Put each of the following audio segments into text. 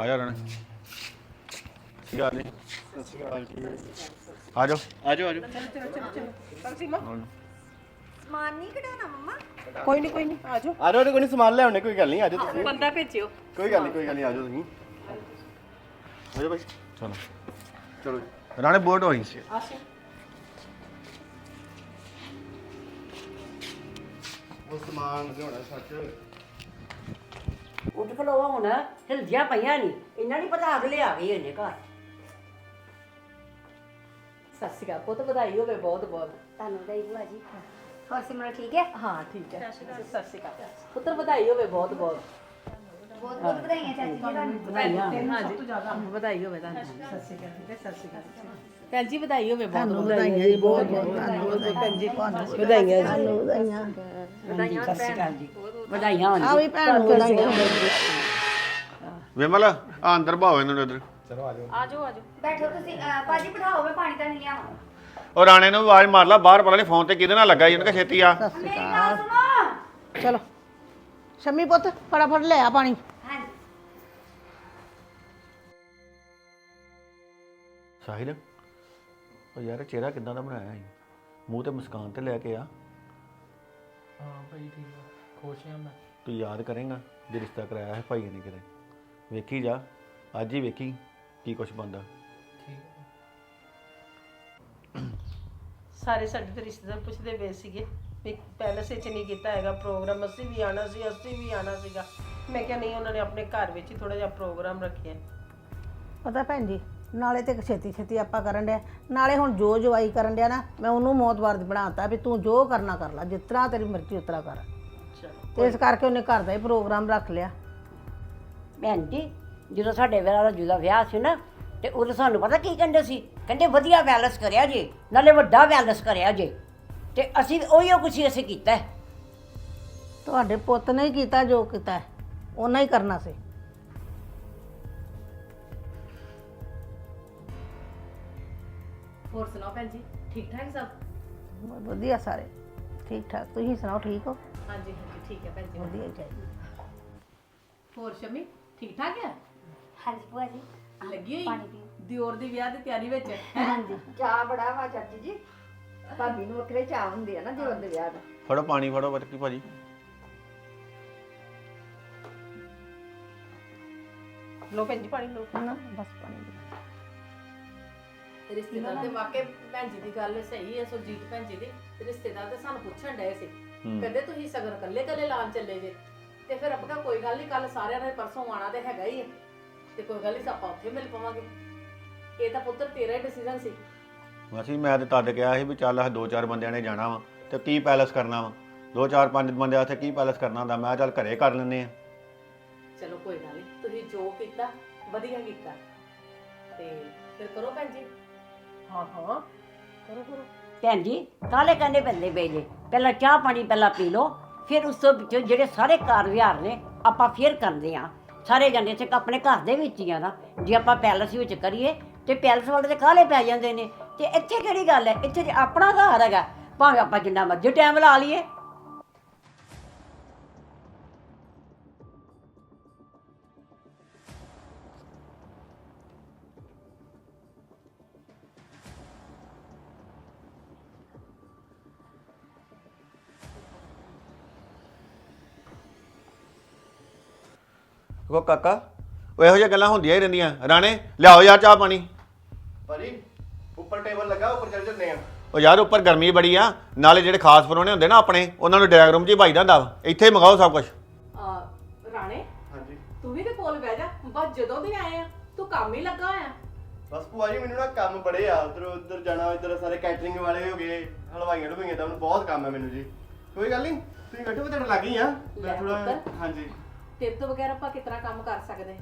ਆ ਜਾ ਰਣ। ਕੀ ਹਾਲ ਨੇ? ਆ ਜਾਓ। ਆਜੋ ਆਜੋ। ਸਮਾਨ ਨਹੀਂ ਕਢਾਉਣਾ ਮੰਮਾ। ਕੋਈ ਨਹੀਂ ਕੋਈ ਨਹੀਂ ਆਜੋ ਆਜੋ ਆਜੋ ਕੋਈ ਨਹੀਂ ਸਮਾਨ ਲਿਆਉਣੇ ਕੋਈ ਗੱਲ ਨਹੀਂ ਆਜੋ ਤੁਸੀਂ। ਬੰਦਾ ਭੇਜਿਓ। ਕੋਈ ਗੱਲ ਨਹੀਂ ਕੋਈ ਗੱਲ ਨਹੀਂ ਆਜੋ ਤੁਸੀਂ। ਆਜੋ ਭਾਈ। ਚਲੋ। ਚਲੋ ਜੀ। ਰਾਣੇ ਬੋਟ ਹੋਈ। ਸੀ ਆਸੀ। ਉਹ ਸਮਾਨ ਲਿਆਉਣਾ ਸੱਚ। ਉੱਠ ਖਲੋਵਾ ਹੁਣ ਹਿਲਦੀਆਂ ਪਈਆਂ ਨਹੀਂ ਇਹਨਾਂ ਨਹੀਂ ਪਤਾ ਅਗਲੇ ਆ ਗਏ ਇਹਨੇ ਘਰ। ਸਤਿ ਸ਼੍ਰੀ ਅਕਾਲ ਪੁੱਤ ਵਧਾਈ ਹੋਵੇ ਬਹੁਤ ਬਹੁਤ। ਤੁਹਾਨੂੰ ਵਧਾਈ ਭੂਆ ਜੀ। ਹੋਰ ਸਿਮਰਨ ਠੀਕ ਹੈ? ਹਾਂ ਠੀਕ ਹੈ। ਸਤਿ ਸ਼੍ਰੀ ਅਕਾਲ। ਪੁੱਤਰ ਵਧਾਈ ਹੋਵੇ ਬਹੁਤ ਬਹੁਤ। ਬਹੁਤ ਬਹੁਤ ਵਧਾਈਆਂ ਚਾਚੀ ਜੀ। ਤੁਹਾਨੂੰ ਵਧਾਈਆਂ। ਹਾਂਜੀ। ਵਧਾਈ ਹੋਵੇ ਤੁਹਾਨੂੰ। ਸਤਿ ਸ਼੍ਰੀ ਅਕਾਲ ਹੈ ਸਤਿ ਸ਼੍ਰੀ ਅਕਾਲ। ਭੈਣ ਜੀ ਵਧਾਈ ਹੋਵੇ ਬਹੁਤ ਬਹੁਤ। ਵਧਾਈਆਂ ਜੀ ਬਹੁਤ ਬਹੁਤ ਧੰਨਵਾਦ ਭੈਣ ਜੀ ਤੁਹਾਨੂੰ ਵਧਾਈਆਂ ਜੀ। ਤੁਹਾਨੂੰ ਵਧਾਈਆਂ। ਵਧਾਈਆਂ ਸਤਿ ਸ਼੍ਰੀ ਅਕਾਲ ਜੀ। ਵਧਾਈਆਂ ਹੋਣ ਆ ਵੀ ਭੈਣ ਨੂੰ ਵਧਾਈਆਂ। ਵਿਮਲ ਆ ਅੰਦਰ ਭਾਓ ਇਹਨਾਂ ਨੂੰ ਇਧਰ। ਬੈਠੋ ਤੁਸੀਂ। ਭਾਜੀ ਬਿਠਾਓ ਮੈਂ ਪਾਣੀ ਤਾਂ ਨਹੀਂ ਲਿਆਵਾਂ। ਉਹ ਰਾਣੇ ਨੂੰ ਆਵਾਜ਼ ਮਾਰ ਲਾ ਬਾਹਰ ਪਤਾ ਨਹੀਂ ਫੋਨ ਤੇ ਕਿਹਦੇ ਨਾਲ ਲੱਗਾ ਜੀ ਉਹਨੇ ਕਿਹਾ ਛੇਤੀ ਆ। ਚਲੋ। ਸ਼ਮੀ ਪੁੱਤ ਫਟਾਫਟ ਲੈ ਆ ਪਾਣੀ। ਹਾਂਜੀ। ਸਾਹਿਲ? ਉਹ ਯਾਰ ਚਿਹਰਾ ਕਿਦਾਂ ਦਾ ਬਣਾਇਆ ਹੈ ਮੂੰਹ ਤੇ ਮੁਸਕਾਨ ਤੇ ਲੈ ਕੇ ਆ। ਹਾਂ ਭਾਈ ਠੀਕ ਆ। ਖੁਸ਼ ਹਾਂ ਮੈਂ। ਤੂੰ ਯਾਦ ਕਰੇਂਗਾ ਜੇ ਰਿਸ਼ਤਾ ਕਰਾਇਆ ਹੈ ਭਾਈ ਨੇ ਕਿਤੇ। ਵੇਖੀ ਜਾ ਅੱਜ ਹੀ ਵੇਖੀ ਕੀ ਕੁਛ ਬੰਦਾ ਠੀਕ ਆ। ਸਾਰੇ ਸਾਡੇ ਤੇ ਰਿਸ਼ਤੇਦਾਰ ਪੁੱਛਦੇ ਪਏ ਸੀਗੇ ਵੀ ਪੈਲਸ ਵਿੱਚ ਨਹੀਂ ਕੀਤਾ ਹੈਗਾ ਪ੍ਰੋਗਰਾਮ ਅਸੀਂ ਵੀ ਆਣਾ ਸੀ ਅਸੀਂ ਵੀ ਆਣਾ ਸੀਗਾ। ਮੈਂ ਕਿਹਾ ਨਹੀਂ ਉਹਨਾਂ ਨੇ ਆਪਣੇ ਘਰ ਵਿੱਚ ਹੀ ਥੋੜਾ ਜਿਹਾ ਪ੍ਰੋਗਰਾਮ ਰੱਖਿਆ। ਪਤਾ ਭੈਣ ਜੀ ਨਾਲੇ ਤੇ ਛੇਤੀ ਛੇਤੀ ਆਪਾਂ ਕਰਨ ਡਿਆ। ਨਾਲੇ ਹੁਣ ਜੋ ਜਵਾਈ ਕਰਨ ਡਿਆ ਨਾ ਮੈਂ ਉਹਨੂੰ ਮੌਤਵਾਰ ਬਣਾਤਾ ਵੀ ਤੂੰ ਜੋ ਕਰਨਾ ਕਰ ਲੈ ਜਿਸ ਤਰ੍ਹਾਂ ਤੇਰੀ ਮਰਜ਼ੀ ਉਤਰਾ ਕਰ। ਤੇ ਇਸ ਕਰਕੇ ਉਹਨੇ ਘਰ ਦਾ ਹੀ ਪ੍ਰੋਗਰਾਮ ਰੱਖ ਲਿਆ। ਭੈਣ ਜੀ ਜਦੋਂ ਸਾਡੇ ਵੇਲਾ ਦਾ ਜੁਦਾ ਵਿਆਹ ਸੀ ਨਾ ਤੇ ਉਦੋਂ ਸਾਨੂੰ ਪਤਾ ਕੀ ਕਹਿੰਦੇ ਸੀ? ਕਹਿੰਦੇ ਵਧੀਆ ਬੈਲੈਂਸ ਕਰਿਆ ਜੇ ਨਾਲੇ ਵੱਡਾ ਬੈਲੈਂਸ ਕਰਿਆ ਜੇ। ਤੇ ਅਸੀਂ ਉਹੀਓ ਕੁਛ ਹੀ ਅਸੀਂ ਕੀਤਾ। ਹੈ। ਤੁਹਾਡੇ ਪੁੱਤ ਨੇ ਹੀ ਕੀਤਾ ਜੋ ਕੀਤਾ ਹੈ, ਉਹਨਾਂ ਹੀ ਕਰਨਾ ਸੀ। ਹੋਰ ਸੁਣਾਓ ਭੈਣ ਜੀ? ਠੀਕ ਠਾਕ ਸਭ? ਵਧੀਆ ਸਾਰੇ। ਠੀਕ ਠਾਕ। ਤੁਸੀਂ ਸੁਣਾਓ ਠੀਕ ਹੋ? ਹਾਂਜੀ ਹਾਂਜੀ ਠੀਕ ਹੈ ਭੈਣ ਜੀ। ਵਧੀਆ ਹੀ ਚਾਹੀਦੀ ਹੋਰ ਸ਼ਮੀ ਠੀਕ ਠਾਕ ਹੈ? ਹਾਂਜੀ ਭੂਆ ਜੀ। ਲੱਗੀ ਹੋਈ? ਪਾਣੀ ਪੀਓ। ਦਿਓਰ ਦੀ ਵਿਆਹ ਦੀ ਤਿਆਰੀ ਵਿੱਚ? ਹੈ? ਹਾਂਜੀ। ਚਾਹ ਬੜਾ ਵਾ ਚਾਚੀ ਜੀ। ਭਾਬੀ ਨੂੰ ਵੱਖਰੇ ਚਾਹ ਹੁੰਦੇ ਆ ਨਾ ਦਿਓਰ ਦੇ ਵਿਆਹ ਦਾ। ਫੜੋ ਪਾਣੀ ਫੜੋ ਬੱਕੀ ਭਾਜੀ। ਲੋ ਭੈਣ ਜੀ ਪਾਣੀ ਲੋ ਨਾ ਬਸ ਪਾਣੀ ਦੇ ਰਿਸ਼ਤੇਦਾਰ ਤੇ ਵਾਕਈ ਭੈਣ ਜੀ ਦੀ ਗੱਲ ਸਹੀ ਹੈ ਸੁਰਜੀਤ ਭੈਣ ਜੀ ਦੀ ਰਿਸ਼ਤੇਦਾਰ ਤੇ ਸਾਨੂੰ ਪੁੱਛਣ ਡਏ ਸੀ। ਕਹਿੰਦੇ ਤੁਸੀਂ ਸਗਨ ਕੱਲੇ ਕੱਲੇ ਲਾਣ ਚੱਲੇ ਜੇ। ਤੇ ਫਿਰ ਆਪਾਂ ਕਿਹਾ ਕੋਈ ਗੱਲ ਨਹੀਂ ਕੱਲ ਸਾਰਿਆਂ ਨੇ ਪਰਸੋਂ ਆਣਾ ਤੇ ਹੈਗਾ ਹੀ ਹੈ। ਤੇ ਕੋਈ ਗੱਲ ਨਹੀਂ ਆਪਾਂ ਉੱਥੇ ਮਿਲ ਪਾਵਾਂਗੇ। ਇਹ ਤਾਂ ਪੁੱਤਰ ਤੇਰਾ ਹੀ ਡਿਸੀਜਨ ਸੀ। ਅਸੀਂ ਮੈਂ ਤੇ ਤਦ ਕਿਹਾ ਸੀ ਵੀ ਚੱਲ ਆਹ ਦੋ ਚਾਰ ਬੰਦਿਆਂ ਨੇ ਜਾਣਾ ਵਾ ਤੇ ਕੀ ਪੈਲਸ ਕਰਨਾ ਵਾ। ਦੋ ਚਾਰ ਪੰਜ ਬੰਦੇ ਉੱਥੇ ਕੀ ਪੈਲਸ ਕਰਨਾ ਹੁੰਦਾ? ਮੈਂ ਕਿਹਾ ਚੱਲ ਘਰੇ ਕਰ ਲੈਂਦੇ ਆ ਚਲੋ ਕੋਈ ਗੱਲ ਨਹੀਂ ਤੁਸੀਂ ਜੋ ਕੀਤਾ ਵਧੀਆ ਕੀਤਾ। ਤੇ ਫਿਰ ਕਰੋ ਭੈਣ ਜੀ। ਹਾਂ ਹਾਂ ਕਰੋ ਕਰੋ। ਭੈਣ ਜੀ ਕਾਲੇ ਕਹਿੰਦੇ ਬੰਦੇ ਬੇਜੇ ਪਹਿਲਾਂ ਚਾਹ ਪਾਣੀ ਪਹਿਲਾਂ ਪੀ ਲਓ, ਫਿਰ ਉਸ ਤੋਂ ਵਿੱਚੋਂ ਜਿਹੜੇ ਸਾਰੇ ਕਾਰ ਵਿਹਾਰ ਨੇ, ਆਪਾਂ ਫੇਰ ਕਰਦੇ ਆ ਸਾਰੇ ਜਾਂਦੇ ਤੇ ਆਪਣੇ ਘਰ ਦੇ ਵਿੱਚ ਹੀ ਆ ਨਾ। ਜੇ ਆਪਾਂ ਪੈਲਸ ਵਿੱਚ ਕਰੀਏ, ਤੇ ਪੈਲਸ ਵਾਲੇ ਤੇ ਕਾਲੇ ਪੈ ਜਾਂਦੇ ਨੇ। ਤੇ ਇੱਥੇ ਕਿਹੜੀ ਗੱਲ ਹੈ? ਇੱਥੇ ਜੇ ਆਪਣਾ ਘਰ ਹੈਗਾ। ਭਾਵੇਂ ਆਪਾਂ ਜਿੰਨਾ ਮਰਜ਼ੀ ਟਾਈਮ ਲਾ ਲਈਏ। ਉਹ ਕਾਕਾ ਉਹ ਇਹੋ ਜਿਹੀਆਂ ਗੱਲਾਂ ਹੁੰਦੀਆਂ ਹੀ ਰਹਿੰਦੀਆਂ। ਰਾਣੇ ਲਿਆਓ ਯਾਰ ਚਾਹ ਪਾਣੀ। ਭਾਜੀ ਉੱਪਰ ਟੇਬਲ ਲੱਗਾ ਉੱਪਰ ਚੱਲ ਜੰਨੇ ਆ। ਉਹ ਯਾਰ ਉੱਪਰ ਗਰਮੀ ਬੜੀ ਆ। ਨਾਲੇ ਜਿਹੜੇ ਖਾਸ ਪਰੋਣੇ ਹੁੰਦੇ ਨਾ ਆਪਣੇ ਉਹਨਾਂ ਨੂੰ ਡਰਾਈਵ ਰੂਮ 'ਚ ਹੀ ਭਾਈਦਾ ਹੁੰਦਾ ਵਾ। ਇੱਥੇ ਹੀ ਮੰਗਾਓ ਸਭ ਕੁਝ ਆ ਰਾਣੇ ਹਾਂਜੀ। ਤੂੰ ਵੀ ਤੇ ਕੋਲ ਬਹਿ ਜਾ। ਬਸ ਜਦੋਂ ਦੇ ਆਏ ਆ ਤੂੰ ਕੰਮ ਹੀ ਲੱਗਾ ਹੋਇਆ। ਬਸ ਭੂਆ ਜੀ ਮੈਨੂੰ ਨਾ ਕੰਮ ਬੜੇ ਆ। ਉਧਰ ਉਧਰ ਜਾਣਾ ਇੱਧਰ ਸਾਰੇ ਕੈਟਰਿੰਗ ਵਾਲੇ ਹੋ ਗਏ ਹਲਵਾਈਆਂ ਢੁਈਆਂ ਦਾ ਮੈਨੂੰ ਬਹੁਤ ਕੰਮ ਹੈ ਮੈਨੂੰ ਜੀ। ਕੋਈ ਗੱਲ ਨਹੀਂ ਤੁਸੀਂ ਬੈਠੋ ਮੈਂ ਤੁਹਾਡੇ ਲੱਗ ਹੀ ਆ। ਮੈਂ ਲੈ ਪੁੱਤਰ। ਹਾਂਜੀ। ਤੇਰੇ ਤੋਂ ਬਗੈਰ ਆਪਾਂ ਕਿਤਨਾ ਕੰਮ ਕਰ ਸਕਦੇ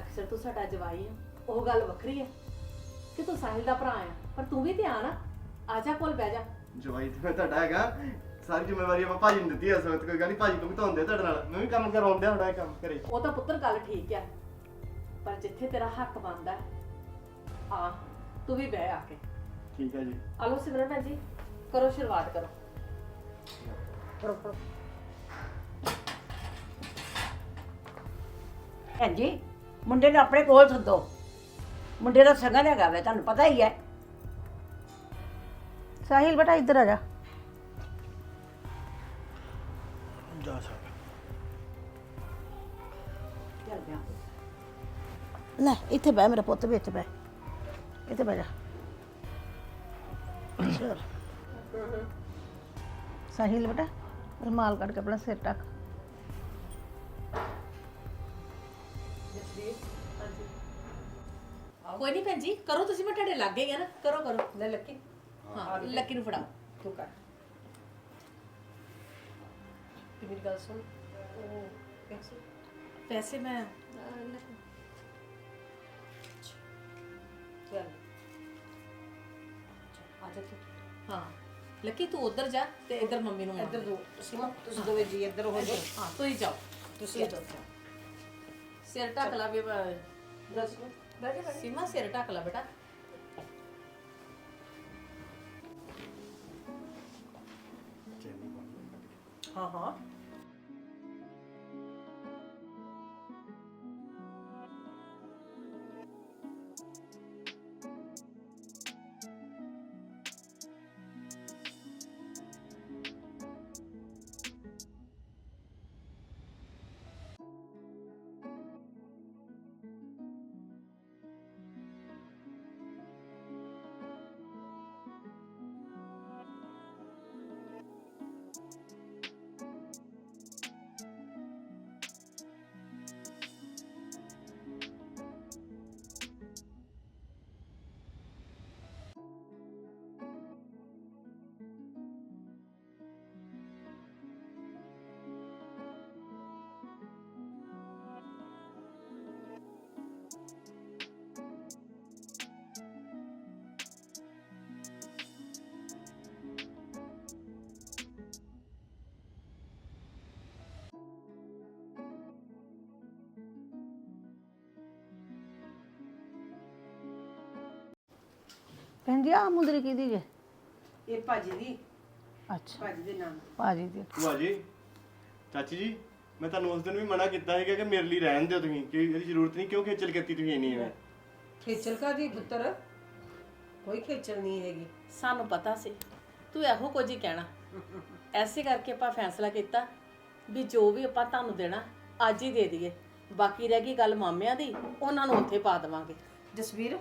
ਅਕਸਰ ਤੂੰ ਸਾਡਾ ਜਵਾਈ ਆ ਉਹ ਗੱਲ ਵੱਖਰੀ ਆ। ਕਿ ਤੂੰ ਸਾਹਿਲ ਦਾ ਭਰਾ ਆ ਪਰ ਤੂੰ ਵੀ ਧਿਆਨ ਆ। ਆ ਜਾ ਕੋਲ ਬਹਿ ਜਾ। ਜਵਾਈ ਤੇ ਮੈਂ ਤੁਹਾਡਾ ਹੈਗਾ ਸਾਰੀ ਜ਼ਿੰਮੇਵਾਰੀ ਆਪਾਂ ਭਾਜੀ ਨੂੰ ਦਿੱਤੀ ਐ ਇਸ ਵਕਤ ਕੋਈ ਗੱਲ ਨਹੀਂ ਭਾਜੀ ਤੋਂ ਵੀ ਧੋਂਦੇ ਤੁਹਾਡੇ ਨਾਲ। ਮੈਂ ਵੀ ਕੰਮ ਕਰਾਉਂਦੇ ਤੁਹਾਡਾ ਇਹ ਕੰਮ ਘਰੇ। ਉਹ ਤਾਂ ਪੁੱਤਰ ਗੱਲ ਠੀਕ ਆ ਪਰ ਜਿੱਥੇ ਤੇਰਾ ਹੱਕ ਬਣਦਾ ਆ ਤੂੰ ਵੀ ਬਹਿ ਆ ਕੇ। ਠੀਕ ਹੈ ਜੀ। ਆਲੋ ਸਿਮਰਨ ਭੈਣ ਜੀ ਕਰੋ ਸ਼ੁਰੂਆਤ ਕਰੋ। ਭੈਣ ਜੀ ਮੁੰਡੇ ਨੂੰ ਆਪਣੇ ਕੋਲ ਸੱਦੋ। ਮੁੰਡੇ ਦਾ ਸਗਨ ਹੈਗਾ ਵੇ ਤੁਹਾਨੂੰ ਪਤਾ ਹੀ ਹੈ। ਸਾਹਿਲ ਬੇਟਾ ਇੱਧਰ ਆ ਜਾ। ਜਾ ਸਕਦਾ ਚੱਲ ਪਿਆ ਲੈ ਇੱਥੇ ਬਹਿ ਮੇਰਾ ਪੁੱਤ ਵਿੱਚ ਬਹਿ। ਇੱਥੇ ਬਹਿ ਜਾ। ਚਲ। ਸਾਹਿਲ ਬੇਟਾ ਰੁਮਾਲ ਕੱਢ ਕੇ ਆਪਣਾ ਸਿਰ ਟੱਕ ਕੋਈ ਨਹੀਂ ਭੈਣ ਜੀ ਕਰੋ ਤੁਸੀਂ ਮੈਂ ਤੁਹਾਡੇ ਲੱਗ ਗਏ ਆ ਨਾ ਕਰੋ ਕਰੋ। ਲੈ ਲੱਕੀ। ਹਾਂ ਲੱਕੀ ਨੂੰ ਫੜਾਓ ਤੂੰ ਕਰ। ਤੇ ਮੇਰੀ ਗੱਲ ਸੁਣ। ਉਹ ਪੈਸੇ? ਪੈਸੇ ਮੈਂ ਚੱਲ। ਆ ਜਾ ਤੂੰ। ਹਾਂ। ਲੱਕੀ ਤੂੰ ਉਧਰ ਜਾ ਤੇ ਇੱਧਰ ਮੰਮੀ ਨੂੰ ਇੱਧਰ ਇੱਧਰ ਦੋ। ਸੀਮਾ ਤੁਸੀਂ ਦੋਵੇਂ ਜੀ ਇੱਧਰ ਹੋ ਜਾਓ। ਹਾਂ ਤੁਸੀਂ ਜਾਓ। ਤੁਸੀਂ ਇੱਧਰ ਸਿਰ ਢੱਕ ਲਾ ਵੀ ਦੱਸ। ਲਓ ਸੀਮਾ ਸਿਰ ਢੱਕ ਲਾ ਬੇਟਾ ਹਾਂ ਹਾਂ ਭੈਣ ਜੀ ਆ ਮੁੰਦਰੀ ਕਿਹਦੀ ਜੇ ਇਹ ਭਾਜੀ ਦੀ। ਅੱਛਾ। ਭਾਜੀ ਦੇ ਨਾਮ ਭਾਜੀ ਦੀ। ਭੂਆ ਜੀ ਚਾਚੀ ਜੀ ਮੈਂ ਤੁਹਾਨੂੰ ਉਸ ਦਿਨ ਵੀ ਮਨਾ ਕੀਤਾ ਸੀਗਾ ਕਿ ਮੇਰੇ ਲਈ ਰਹਿਣ ਦਿਓ ਤੁਸੀਂ ਕਿ ਇਹਦੀ ਜ਼ਰੂਰਤ ਨਹੀਂ ਕਿਉਂ ਖੇਚਲ ਕੀਤੀ ਤੁਸੀਂ ਇੰਨੀ ਐਵੇਂ? ਖੇਚਲ ਕਾ ਦੀ ਪੁੱਤਰ? ਕੋਈ ਖੇਚਲ ਨਹੀਂ ਹੈਗੀ। ਸਾਨੂੰ ਪਤਾ ਸੀ। ਤੂੰ ਇਹੋ ਕੁਝ ਹੀ ਕਹਿਣਾ। ਐਸੇ ਕਰਕੇ ਆਪਾਂ ਫੈਸਲਾ ਕੀਤਾ ਵੀ ਜੋ ਵੀ ਆਪਾਂ ਤੁਹਾਨੂੰ ਦੇਣਾ ਅੱਜ ਹੀ ਦੇ ਦਈਏ। ਬਾਕੀ ਰਹਿ ਗਈ ਗੱਲ ਮਾਮਿਆਂ ਦੀ ਉਹਨਾਂ ਨੂੰ ਉੱਥੇ ਪਾ ਦੇਵਾਂਗੇ। ਜਸਵੀਰ